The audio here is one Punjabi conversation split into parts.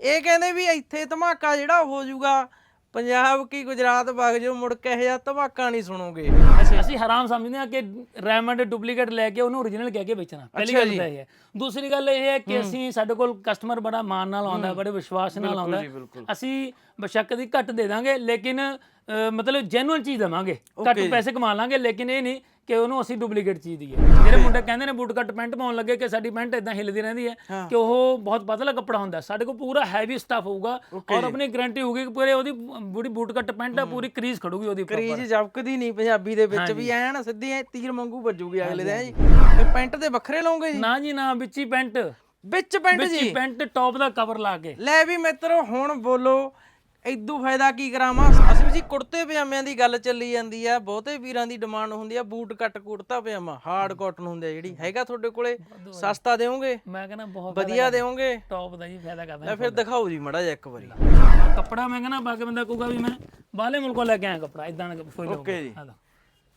ਇਹ ਕਹਿੰਦੇ ਵੀ ਇੱਥੇ ਧਮਾਕਾ ਜਿਹੜਾ ਹੋ ਜਾਊਗਾ ਪੰਜਾਬ ਕੀ ਗੁਜਰਾਤ ਵਗ ਜਾਓ ਮੁੜ ਕੇ ਇਹ ਧਮਾਕਾ ਨਹੀਂ ਸੁਣੋਗੇ। ਅਸੀਂ ਅਸੀਂ ਹਰਾਮ ਸਮਝਦੇ ਹਾਂ ਕਿ ਰੈਮੰਡ ਡੁਪਲੀਕੇਟ ਲੈ ਕੇ ਉਹਨੂੰ ਓਰੀਜਨਲ ਕਹਿ ਕੇ ਵੇਚਣਾ। ਪਹਿਲੀ ਗੱਲ ਤਾਂ ਇਹ ਹੈ। ਦੂਸਰੀ ਗੱਲ ਇਹ ਹੈ ਕਿ ਅਸੀਂ ਸਾਡੇ ਕੋਲ ਕਸਟਮਰ ਬੜਾ ਮਾਨ ਨਾਲ ਆਉਂਦਾ ਬੜੇ ਵਿਸ਼ਵਾਸ ਨਾਲ ਆਉਂਦਾ। ਅਸੀਂ ਬਸ਼ੱਕ ਦੀ ਘੱਟ ਦੇ ਦਾਂਗੇ ਲੇਕਿਨ ਮਤਲਬ ਜੈਨੂਅਲ ਚੀਜ਼ ਦੇਵਾਂਗੇ। ਘੱਟ ਪੈਸੇ ਕਮਾ ਲਾਂਗੇ ਲੇਕਿਨ ਇਹ ਨਹੀਂ ਕਿ ਉਹਨੂੰ ਅਸੀਂ ਡੁਪਲੀਕੇਟ ਚੀਜ਼ ਦਈਏ। ਜਿਹੜੇ ਮੁੰਡੇ ਕਹਿੰਦੇ ਨੇ ਬੂਟ ਕੱਟ ਪੈਂਟ ਪਾਉਣ ਲੱਗੇ ਕਿ ਸਾਡੀ ਪੈਂਟ ਇਦਾਂ ਹਿੱਲਦੀ ਰਹਿੰਦੀ ਹੈ ਕਿ ਉਹ ਬਹੁਤ ਪਤਲਾ ਕੱਪੜਾ ਹੁੰਦਾ। ਸਾਡੇ ਕੋਲ ਪੂਰਾ ਹੈਵੀ ਸਟਫ ਹੋਊਗਾ ਔਰ ਆਪਣੀ ਗਾਰੰਟੀ ਹੋਊਗੀ ਕਿ ਪੂਰੇ ਉਹਦੀ ਬੂੜੀ ਬੂਟ ਕੱਟ ਪੈਂਟ ਹੈ। ਪੂਰੀ ਕਰੀਜ਼ ਖੜੂਗੀ ਉਹਦੀ ਉੱਪਰ। ਕਰੀਜ ਜਬਕਦੀ ਨਹੀਂ ਪੰਜਾਬੀ ਦੇ ਵਿੱਚ ਵੀ ਐਨ ਸਿੱਧੀ ਐ ਤੀਰ ਵਾਂਗੂ ਵੱਜੂਗੀ ਅਗਲੇ ਦਿਨ ਜੀ। ਤੇ ਪੈਂਟ ਦੇ ਵੱਖਰੇ ਲਾਉਂਗੇ ਜੀ? ਨਾ ਜੀ ਨਾ ਵਿੱਚ ਹੀ ਪੈਂਟ ਵਿੱਚ ਪੈਂਟ ਵਿੱਚ ਜੀ? ਹੀ ਪੈਂਟ ਟੌਪ ਦਾ ਕਵਰ ਲਾ ਕੇ। ਲੈ ਵੀ ਮਿੱਤਰੋ ਹੁਣ ਬੋਲੋ ਇਦੋਂ ਫਾਇਦਾ ਕੀ ਕਰਾਵਾਂ? ਅਸੀਂ ਜੀ ਕੁੜਤੇ ਪਜਾਮਿਆਂ ਦੀ ਗੱਲ ਚੱਲੀ ਜਾਂਦੀ ਆ ਬਹੁਤੇ ਵੀਰਾਂ ਦੀ ਡਿਮਾਂਡ ਹੁੰਦੀ ਆ ਬੂਟ ਕੱਟ ਕੁੜਤਾ ਪਜਾਮਾ ਹਾਰਡ ਕਾਟਨ ਹੁੰਦੇ ਆ ਜਿਹੜੀ। ਹੈਗਾ ਤੁਹਾਡੇ ਕੋਲੇ? ਸਸਤਾ ਦੇਵੋਗੇ? ਮੈਂ ਕਹਿੰਦਾ ਬਹੁਤ ਵਧੀਆ ਦੇਵੋਗੇ? ਟੌਪ ਦਾ ਜੀ ਫਾਇਦਾ ਕਰਦਾ ਲੈ ਫਿਰ ਦਿਖਾਓ ਜੀ ਮੜਾ ਜਿਹਾ ਇੱਕ ਵਾਰੀ। ਕੱਪੜਾ ਮੈਂ ਕਹਿੰਦਾ ਬਾਕੀ ਬੰਦਾ ਕਹੂਗਾ ਵੀ ਮੈਂ ਬਾਹਲੇ ਮੁਲਕੋਂ ਲੈ ਕੇ ਆਇਆ ਕੱਪੜਾ ਇਦਾਂ ਦਾ ਫੀਲ ਹੋਊਗਾ ਜੀ।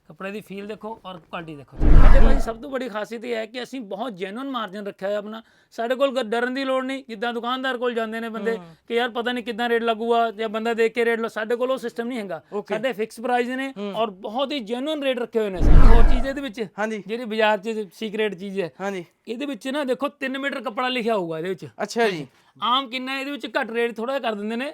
ਕੱਪੜੇ ਦੀ ਫੀਲ ਦੇਖੋ ਔਰ ਕੁਆਲਿਟੀ ਦੇਖੋ। ਸਾਡੇ ਭਾਈ ਸਭ ਤੋਂ ਬੜੀ ਖਾਸੀਅਤ ਇਹ ਹੈ ਕਿ ਅਸੀਂ ਬਹੁਤ ਜੈਨੂਇਨ ਮਾਰਜਨ ਰੱਖਿਆ ਹੈ ਆਪਣਾ। ਸਾਡੇ ਕੋਲ ਡਰਨ ਦੀ ਲੋੜ ਨਹੀਂ ਜਿੱਦਾਂ ਦੁਕਾਨਦਾਰ ਕੋਲ ਜਾਂਦੇ ਨੇ ਬੰਦੇ ਕਿ ਯਾਰ ਪਤਾ ਨਹੀਂ ਕਿੱਦਾਂ ਰੇਟ ਲੱਗੂਗਾ ਜਾਂ ਬੰਦਾ ਦੇਖ ਕੇ ਰੇਟ ਲਾ ਸਾਡੇ ਕੋਲ ਉਹ ਸਿਸਟਮ ਨਹੀਂ ਹੈਗਾ। ਸਾਡੇ ਫਿਕਸ ਪ੍ਰਾਈਸ ਨੇ ਔਰ ਬਹੁਤ ਹੀ ਜੈਨੂਇਨ ਰੇਟ ਰੱਖੇ ਹੋਏ ਨੇ ਸਾਡੇ ਹੋਰ ਚੀਜ਼ ਇਹਦੇ ਵਿੱਚ ਹਾਂਜੀ। ਜਿਹੜੀ ਬਾਜ਼ਾਰ 'ਚ ਸੀਕ੍ਰੇਟ ਚੀਜ਼ ਹੈ। ਹਾਂਜੀ। ਇਹਦੇ ਵਿੱਚ ਨਾ ਦੇਖੋ 3 ਮੀਟਰ ਕੱਪੜਾ ਲਿਖਿਆ ਹੋਊਗਾ ਇਹਦੇ ਵਿੱਚ। ਅੱਛਾ ਜੀ। ਆਮ ਕਿੰਨਾ ਇਹਦੇ ਵਿੱਚ ਘੱਟ ਰੇਟ ਥੋੜਾ ਕਰ ਦਿੰਦੇ ਨੇ।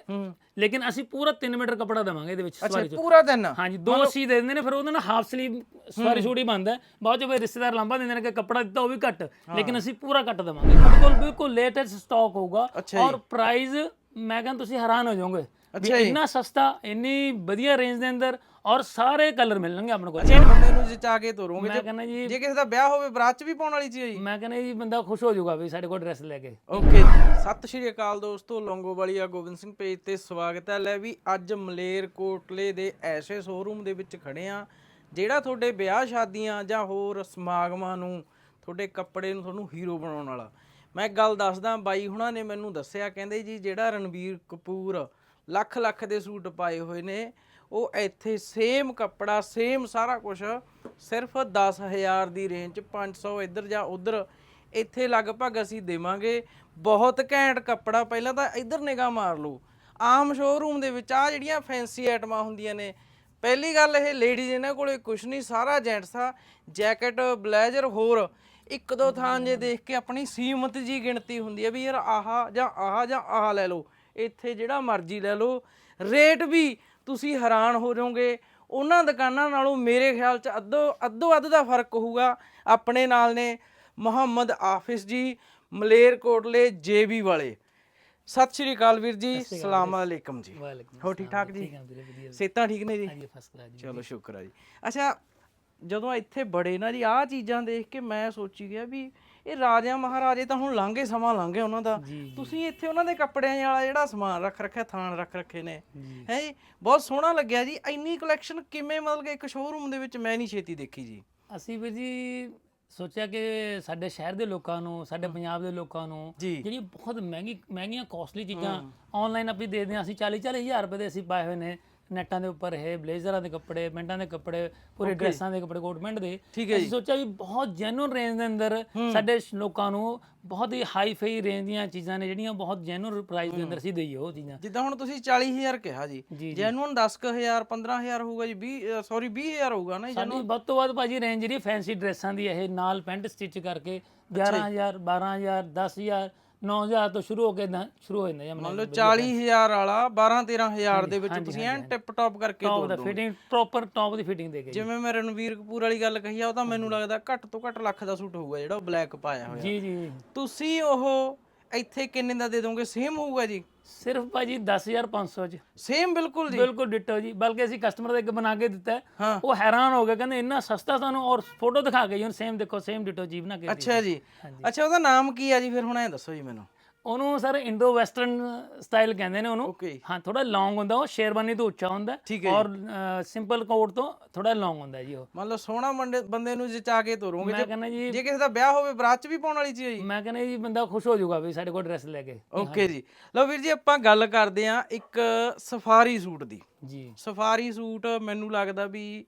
ਲੇਕਿਨ ਅਸੀਂ ਪੂਰਾ 3 ਮੀਟਰ ਕੱਪੜਾ ਦੇਵਾਂਗੇ ਇਹਦੇ ਵਿੱਚ ਸਵਾਰੀ ਚ। ਪੂਰਾ ਦਿਨ? ਹਾਂਜੀ ਦੋ ਸੀ ਦੇ ਦਿੰਦੇ ਨੇ ਫਿਰ ਉਹਦੇ ਨਾਲ ਹਾਫ ਸਲੀਵ ਸਵਾਰੀ ਛੋਟੀ ਬੰਦਾ ਬਾਅਦ ਚ ਫਿਰ ਰਿਸ਼ਤੇਦਾਰ ਲਾਂਭਾ ਦਿੰਦੇ ਨੇ ਕਿ ਕੱਪੜਾ ਦਿੱਤਾ ਉਹ ਵੀ ਘੱਟ। ਲੇਕਿਨ ਅਸੀਂ ਪੂਰਾ ਘੱਟ ਦੇਵਾਂਗੇ। ਸਾਡੇ ਕੋਲ ਬਿਲਕੁਲ ਲੇਟੈਸਟ ਸਟਾਕ ਹੋਊਗਾ ਔਰ ਪ੍ਰਾਈਸ ਮੈਂ ਕਹਿੰਦਾ ਤੁਸੀਂ ਹੈਰਾਨ ਹੋ ਜਾਓਗੇ। ਵੀ ਇੰਨਾ ਸਸਤਾ ਇੰਨੀ ਵਧੀਆ ਰੇਂਜ ਦੇ ਅੰਦਰ ਔਰ ਸਾਰੇ ਕਲਰ ਮਿਲਣਗੇ ਆਪਣੇ ਕੋਲ। ਜੇ ਬੰਦੇ ਨੂੰ ਜਚਾ ਕੇ ਤੋਰੋਗੇ। ਮੈਂ ਕਹਿੰਦਾ ਜੀ ਜੇ ਕਿਸੇ ਦਾ ਵਿਆਹ ਹੋਵੇ ਬਰਾਤ ਚ ਵੀ ਪਾਉਣ ਵਾਲੀ ਚੀਜ਼ ਹੈ ਜੀ। ਮੈਂ ਕਹਿੰਦਾ ਜੀ ਬੰਦਾ ਖੁਸ਼ ਹੋ ਜਾਊਗਾ ਵੀ ਸਾਡੇ ਕੋਲ ਡਰੈਸ ਲੈ ਕੇ। ਓਕੇ। ਸਤਿ ਸ਼੍ਰੀ ਅਕਾਲ ਦੋਸਤੋ ਲੌਂਗੋਵਾਲੀਆ ਗੋਬਿੰਦ ਸਿੰਘ ਪੇਜ ਤੇ ਸਵਾਗਤ ਹੈ। ਲੈ ਵੀ ਅੱਜ ਮਲੇਰ ਕੋਟਲੇ ਦੇ ਐਸੇ ਸ਼ੋਰੂਮ ਦੇ ਵਿੱਚ ਖੜੇ ਆ ਜਿਹੜਾ ਤੁਹਾਡੇ ਵਿਆਹ ਸ਼ਾਦੀਆਂ ਜਾਂ ਹੋਰ ਸਮਾਗਮਾਂ ਨੂੰ ਤੁਹਾਡੇ ਕੱਪੜੇ ਨੂੰ ਤੁਹਾਨੂੰ ਹੀਰੋ ਬਣਾਉਣ ਵਾਲਾ। ਮੈਂ ਇੱਕ ਗੱਲ ਦੱਸਦਾ, ਬਾਈ ਹੁਣਾਂ ਨੇ ਮੈਨੂੰ ਦੱਸਿਆ, ਕਹਿੰਦੇ ਜੀ ਜਿਹੜਾ ਰਣਵੀਰ ਕਪੂਰ ਲੱਖ ਲੱਖ ਦੇ ਸੂਟ ਪਾਏ ਹੋਏ ਨੇ, ਉਹ ਇੱਥੇ ਸੇਮ ਕੱਪੜਾ ਸੇਮ ਸਾਰਾ ਕੁਝ ਸਿਰਫ 10000 ਦੀ ਰੇਂਜ 'ਚ 500 ਇੱਧਰ ਜਾਂ ਉੱਧਰ, ਇੱਥੇ ਲਗਭਗ ਅਸੀਂ ਦੇਵਾਂਗੇ। ਬਹੁਤ ਘੈਂਟ ਕੱਪੜਾ, ਪਹਿਲਾਂ ਤਾਂ ਇੱਧਰ ਨਿਗਾਹ ਮਾਰ ਲਓ। ਆਮ ਸ਼ੋਰੂਮ ਦੇ ਵਿੱਚ ਆ ਜਿਹੜੀਆਂ ਫੈਂਸੀ ਆਈਟਮਾਂ ਹੁੰਦੀਆਂ ਨੇ, ਪਹਿਲੀ ਗੱਲ ਇਹ ਲੇਡੀਜ਼ ਇਹਨਾਂ ਕੋਲੇ ਕੁਝ ਨਹੀਂ, ਸਾਰਾ ਜੈਂਟਸ ਆ ਜੈਕਟ ਬਲੇਜ਼ਰ ਹੋਰ। ਇੱਕ ਦੋ ਥਾਂ ਜੇ ਦੇਖ ਕੇ ਆਪਣੀ ਸੀਮਤ ਜੀ ਗਿਣਤੀ ਹੁੰਦੀ ਹੈ ਵੀ ਯਾਰ ਆਹ ਜਾਂ ਆਹ ਜਾਂ ਆਹ ਲੈ ਲਓ ਇੱਥੇ ਜਿਹੜਾ ਮਰਜ਼ੀ ਲੈ ਲਓ। ਰੇਟ ਵੀ ਤੁਸੀਂ ਹੈਰਾਨ ਹੋ ਜਾਓਗੇ। ਉਹਨਾਂ ਦੁਕਾਨਾਂ ਨਾਲੋਂ ਮੇਰੇ ਖਿਆਲ ਚ ਅੱਧੋ ਅੱਧੋ ਅੱਧ ਦਾ ਫ਼ਰਕ ਹੋਊਗਾ। ਆਪਣੇ ਨਾਲ ਨੇ ਮੁਹੰਮਦ ਆਫਿਸ ਜੀ ਮਲੇਰ ਕੋਟਲੇ ਜੇਬੀ ਵਾਲੇ। ਸਤਿ ਸ਼੍ਰੀ ਅਕਾਲ ਵੀਰ ਜੀ ਸਲਾਮ ਅਲੈਕਮ ਜੀ। ਹੋ ਠੀਕ ਠਾਕ ਜੀ ਸਿਹਤਾਂ ਠੀਕ ਨੇ ਜੀ। ਚਲੋ ਸ਼ੁਕਰ ਆ ਜੀ। ਅੱਛਾ ਜਦੋਂ ਇੱਥੇ ਬੜੇ ਨਾ ਜੀ ਆਹ ਚੀਜ਼ਾਂ ਦੇਖ ਕੇ ਮੈਂ ਸੋਚੀ ਗਿਆ ਵੀ ਇਹ ਰਾਜਿਆਂ ਮਹਾਰਾਜੇ ਤਾਂ ਹੁਣ ਲੰਘੇ ਸਮਾਂ ਲੰਘੇ ਉਹਨਾਂ ਦਾ। ਤੁਸੀਂ ਇੱਥੇ ਉਹਨਾਂ ਦੇ ਕੱਪੜਿਆਂ ਵਾਲਾ ਜਿਹੜਾ ਸਮਾਨ ਰੱਖ ਰੱਖਿਆ ਥਾਨ ਰੱਖ ਰੱਖੇ ਨੇ। ਹੈ ਜੀ? ਬਹੁਤ ਸੋਹਣਾ ਲੱਗਿਆ ਜੀ। ਇੰਨੀ ਕਲੈਕਸ਼ਨ ਕਿਵੇਂ ਮਤਲਬ ਕਿ ਇੱਕ ਸ਼ੋਰੂਮ ਦੇ ਵਿੱਚ ਮੈਂ ਨਹੀਂ ਛੇਤੀ ਦੇਖੀ ਜੀ। ਅਸੀਂ ਵੀ ਜੀ ਸੋਚਿਆ ਕਿ ਸਾਡੇ ਸ਼ਹਿਰ ਦੇ ਲੋਕਾਂ ਨੂੰ ਸਾਡੇ ਪੰਜਾਬ ਦੇ ਲੋਕਾਂ ਨੂੰ ਜੀ। ਜਿਹੜੀਆਂ ਬਹੁਤ ਮਹਿੰਗੀ ਮਹਿੰਗੀਆਂ ਕਾਸਟਲੀ ਚੀਜ਼ਾਂ ਆਨਲਾਈਨ ਆਪੀ ਦੇ ਦਿਆਂ ਅਸੀਂ 40 40 ਹਜ਼ਾਰ ਰੁਪਏ ਦੇ ਅਸੀਂ ਪਾਏ ਹੋਏ ਨੇ। ਨੈਟਾਂ ਦੇ ਉੱਪਰ ਇਹ ਬਲੇਜ਼ਰਾਂ ਦੇ ਕੱਪੜੇ ਪੈਂਟਾਂ ਦੇ ਕੱਪੜੇ ਪੂਰੇ ਡਰੈਸਾਂ ਦੇ ਕੱਪੜੇ ਕੋਟ ਪੈਂਟ ਦੇ ਅਸੀਂ ਸੋਚਿਆ ਵੀ ਬਹੁਤ ਜੈਨੂਇਨ ਰੇਂਜ ਦੇ ਅੰਦਰ ਸਾਡੇ ਲੋਕਾਂ ਨੂੰ ਬਹੁਤ ਹੀ ਹਾਈ ਫਾਈ ਰੇਂਜ ਦੀਆਂ ਚੀਜ਼ਾਂ ਨੇ ਜਿਹੜੀਆਂ ਬਹੁਤ ਜੈਨੂਇਨ ਪ੍ਰਾਈਸ ਦੇ ਅੰਦਰ ਅਸੀਂ ਦਈਏ ਉਹ ਚੀਜ਼ਾਂ। ਜਿੱਦਾਂ ਹੁਣ ਤੁਸੀਂ 40000 ਕਿਹਾ ਜੀ ਜੀ, ਜੈਨੂਨ 10000 15000 ਹੋਊਗਾ ਜੀ 20 ਸੌਰੀ 20000 ਹੋਊਗਾ ਨਾ ਜੀ ਸਾਡੀ ਵੱਧ ਤੋਂ ਵੱਧ ਭਾਜੀ ਰੇਂਜ ਜਿਹੜੀ ਫੈਂਸੀ ਡਰੈਸਾਂ ਦੀ ਇਹ ਨਾਲ ਪੈਂਟ ਸਟਿਚ ਕਰਕੇ 11000 12000 10000 9000 ਤੋਂ ਸ਼ੁਰੂ ਹੋ ਕੇ ਏਦਾਂ ਸ਼ੁਰੂ ਹੋ ਜਾਂਦਾ ਮੰਨ ਲਓ 40000 ਵਾਲਾ 12 13000 ਦੇ ਵਿੱਚ ਤੁਸੀਂ ਐਨ ਟਿਪ ਟੌਪ ਕਰਕੇ ਟੌਪ ਤੋਰ ਦਾ ਦਿਓ ਫਿਟਿੰਗ ਪ੍ਰੋਪਰ ਟੌਪ ਦੀ ਫਿਟਿੰਗ ਦੇ ਕੇ ਜਿਵੇਂ ਮੈਂ ਰਣਵੀਰ ਕਪੂਰ ਵਾਲੀ ਗੱਲ ਕਹੀ ਆ ਉਹ ਤਾਂ ਮੈਨੂੰ ਲੱਗਦਾ ਘੱਟ ਤੋਂ ਘੱਟ ਲੱਖ ਦਾ ਸੂਟ ਹੋਊਗਾ ਜਿਹੜਾ ਉਹ ਬਲੈਕ ਪਾਇਆ ਹੋਇਆ। ਜੀ ਜੀ। ਤੁਸੀਂ ਉਹ ਇੱਥੇ ਕਿੰਨੇ ਦਾ ਦੇ ਦੋਗੇ? ਸੇਮ ਹੋਊਗਾ ਜੀ। ਸਿਰਫ ਭਾਜੀ 10500 ਚ ਸੇਮ ਬਿਲਕੁਲ ਜੀ। ਬਿਲਕੁਲ ਡਿਟੋ ਜੀ। ਬਲਕਿ ਅਸੀਂ ਕਸਟਮਰ ਦਾ ਇੱਕ ਬਣਾ ਕੇ ਦਿੱਤਾ ਹੈ। ਹਾਂ। ਉਹ ਹੈਰਾਨ ਹੋ ਗਏ ਕਹਿੰਦੇ ਇੰਨਾ ਸਸਤਾ ਤੁਹਾਨੂੰ ਔਰ ਫੋਟੋ ਦਿਖਾ ਕੇ ਜੀ ਸੇਮ ਦੇਖੋ ਸੇਮ ਡਿਟੋ ਜੀ ਬਣਾ ਕੇ ਦਿੱਤੀ। ਅੱਛਾ ਜੀ। ਅੱਛਾ ਉਹਦਾ ਨਾਮ ਕੀ ਆ ਜੀ? ਫਿਰ ਹੁਣ ਐ ਦੱਸੋ ਜੀ ਮੈਨੂੰ। ਉਹਨੂੰ ਸਰ ਇੰਡੋ ਵੈਸਟਰਨ ਸਟਾਈਲ ਕਹਿੰਦੇ ਨੇ ਉਹਨੂੰ। ਹਾਂ ਥੋੜਾ ਲੌਂਗ ਹੁੰਦਾ ਉਹ ਸ਼ੇਰਵਾਨੀ ਤੋਂ ਉੱਚਾ ਹੁੰਦਾ। ਠੀਕ ਔਰ ਸਿੰਪਲ ਕੋਟ ਤੋਂ ਥੋੜਾ ਲੌਂਗ ਹੁੰਦਾ ਜੀ ਉਹ। ਮੰਨ ਲਓ ਸੋਹਣਾ ਬੰਦੇ ਬੰਦੇ ਨੂੰ ਜਚਾ ਕੇ ਤੋਰੋਗੇ ਮੈਂ ਕਹਿੰਦਾ ਜੀ ਜੇ ਕਿਸੇ ਦਾ ਵਿਆਹ ਹੋਵੇ ਬਰਾਤ ਚ ਵੀ ਪਾਉਣ ਵਾਲੀ ਚੀਜ਼ ਹੈ ਜੀ। ਮੈਂ ਕਹਿੰਦਾ ਜੀ ਬੰਦਾ ਖੁਸ਼ ਹੋ ਜਾਊਗਾ ਵੀ ਸਾਡੇ ਕੋਲ ਡਰੈਸ ਲੈ ਕੇ। ਓਕੇ ਜੀ। ਲਓ ਵੀਰ ਜੀ ਆਪਾਂ ਗੱਲ ਕਰਦੇ ਆਂ ਇੱਕ ਸਫਾਰੀ ਸੂਟ ਦੀ। ਜੀ। ਸਫਾਰੀ ਸੂਟ ਮੈਨੂੰ ਲੱਗਦਾ ਵੀ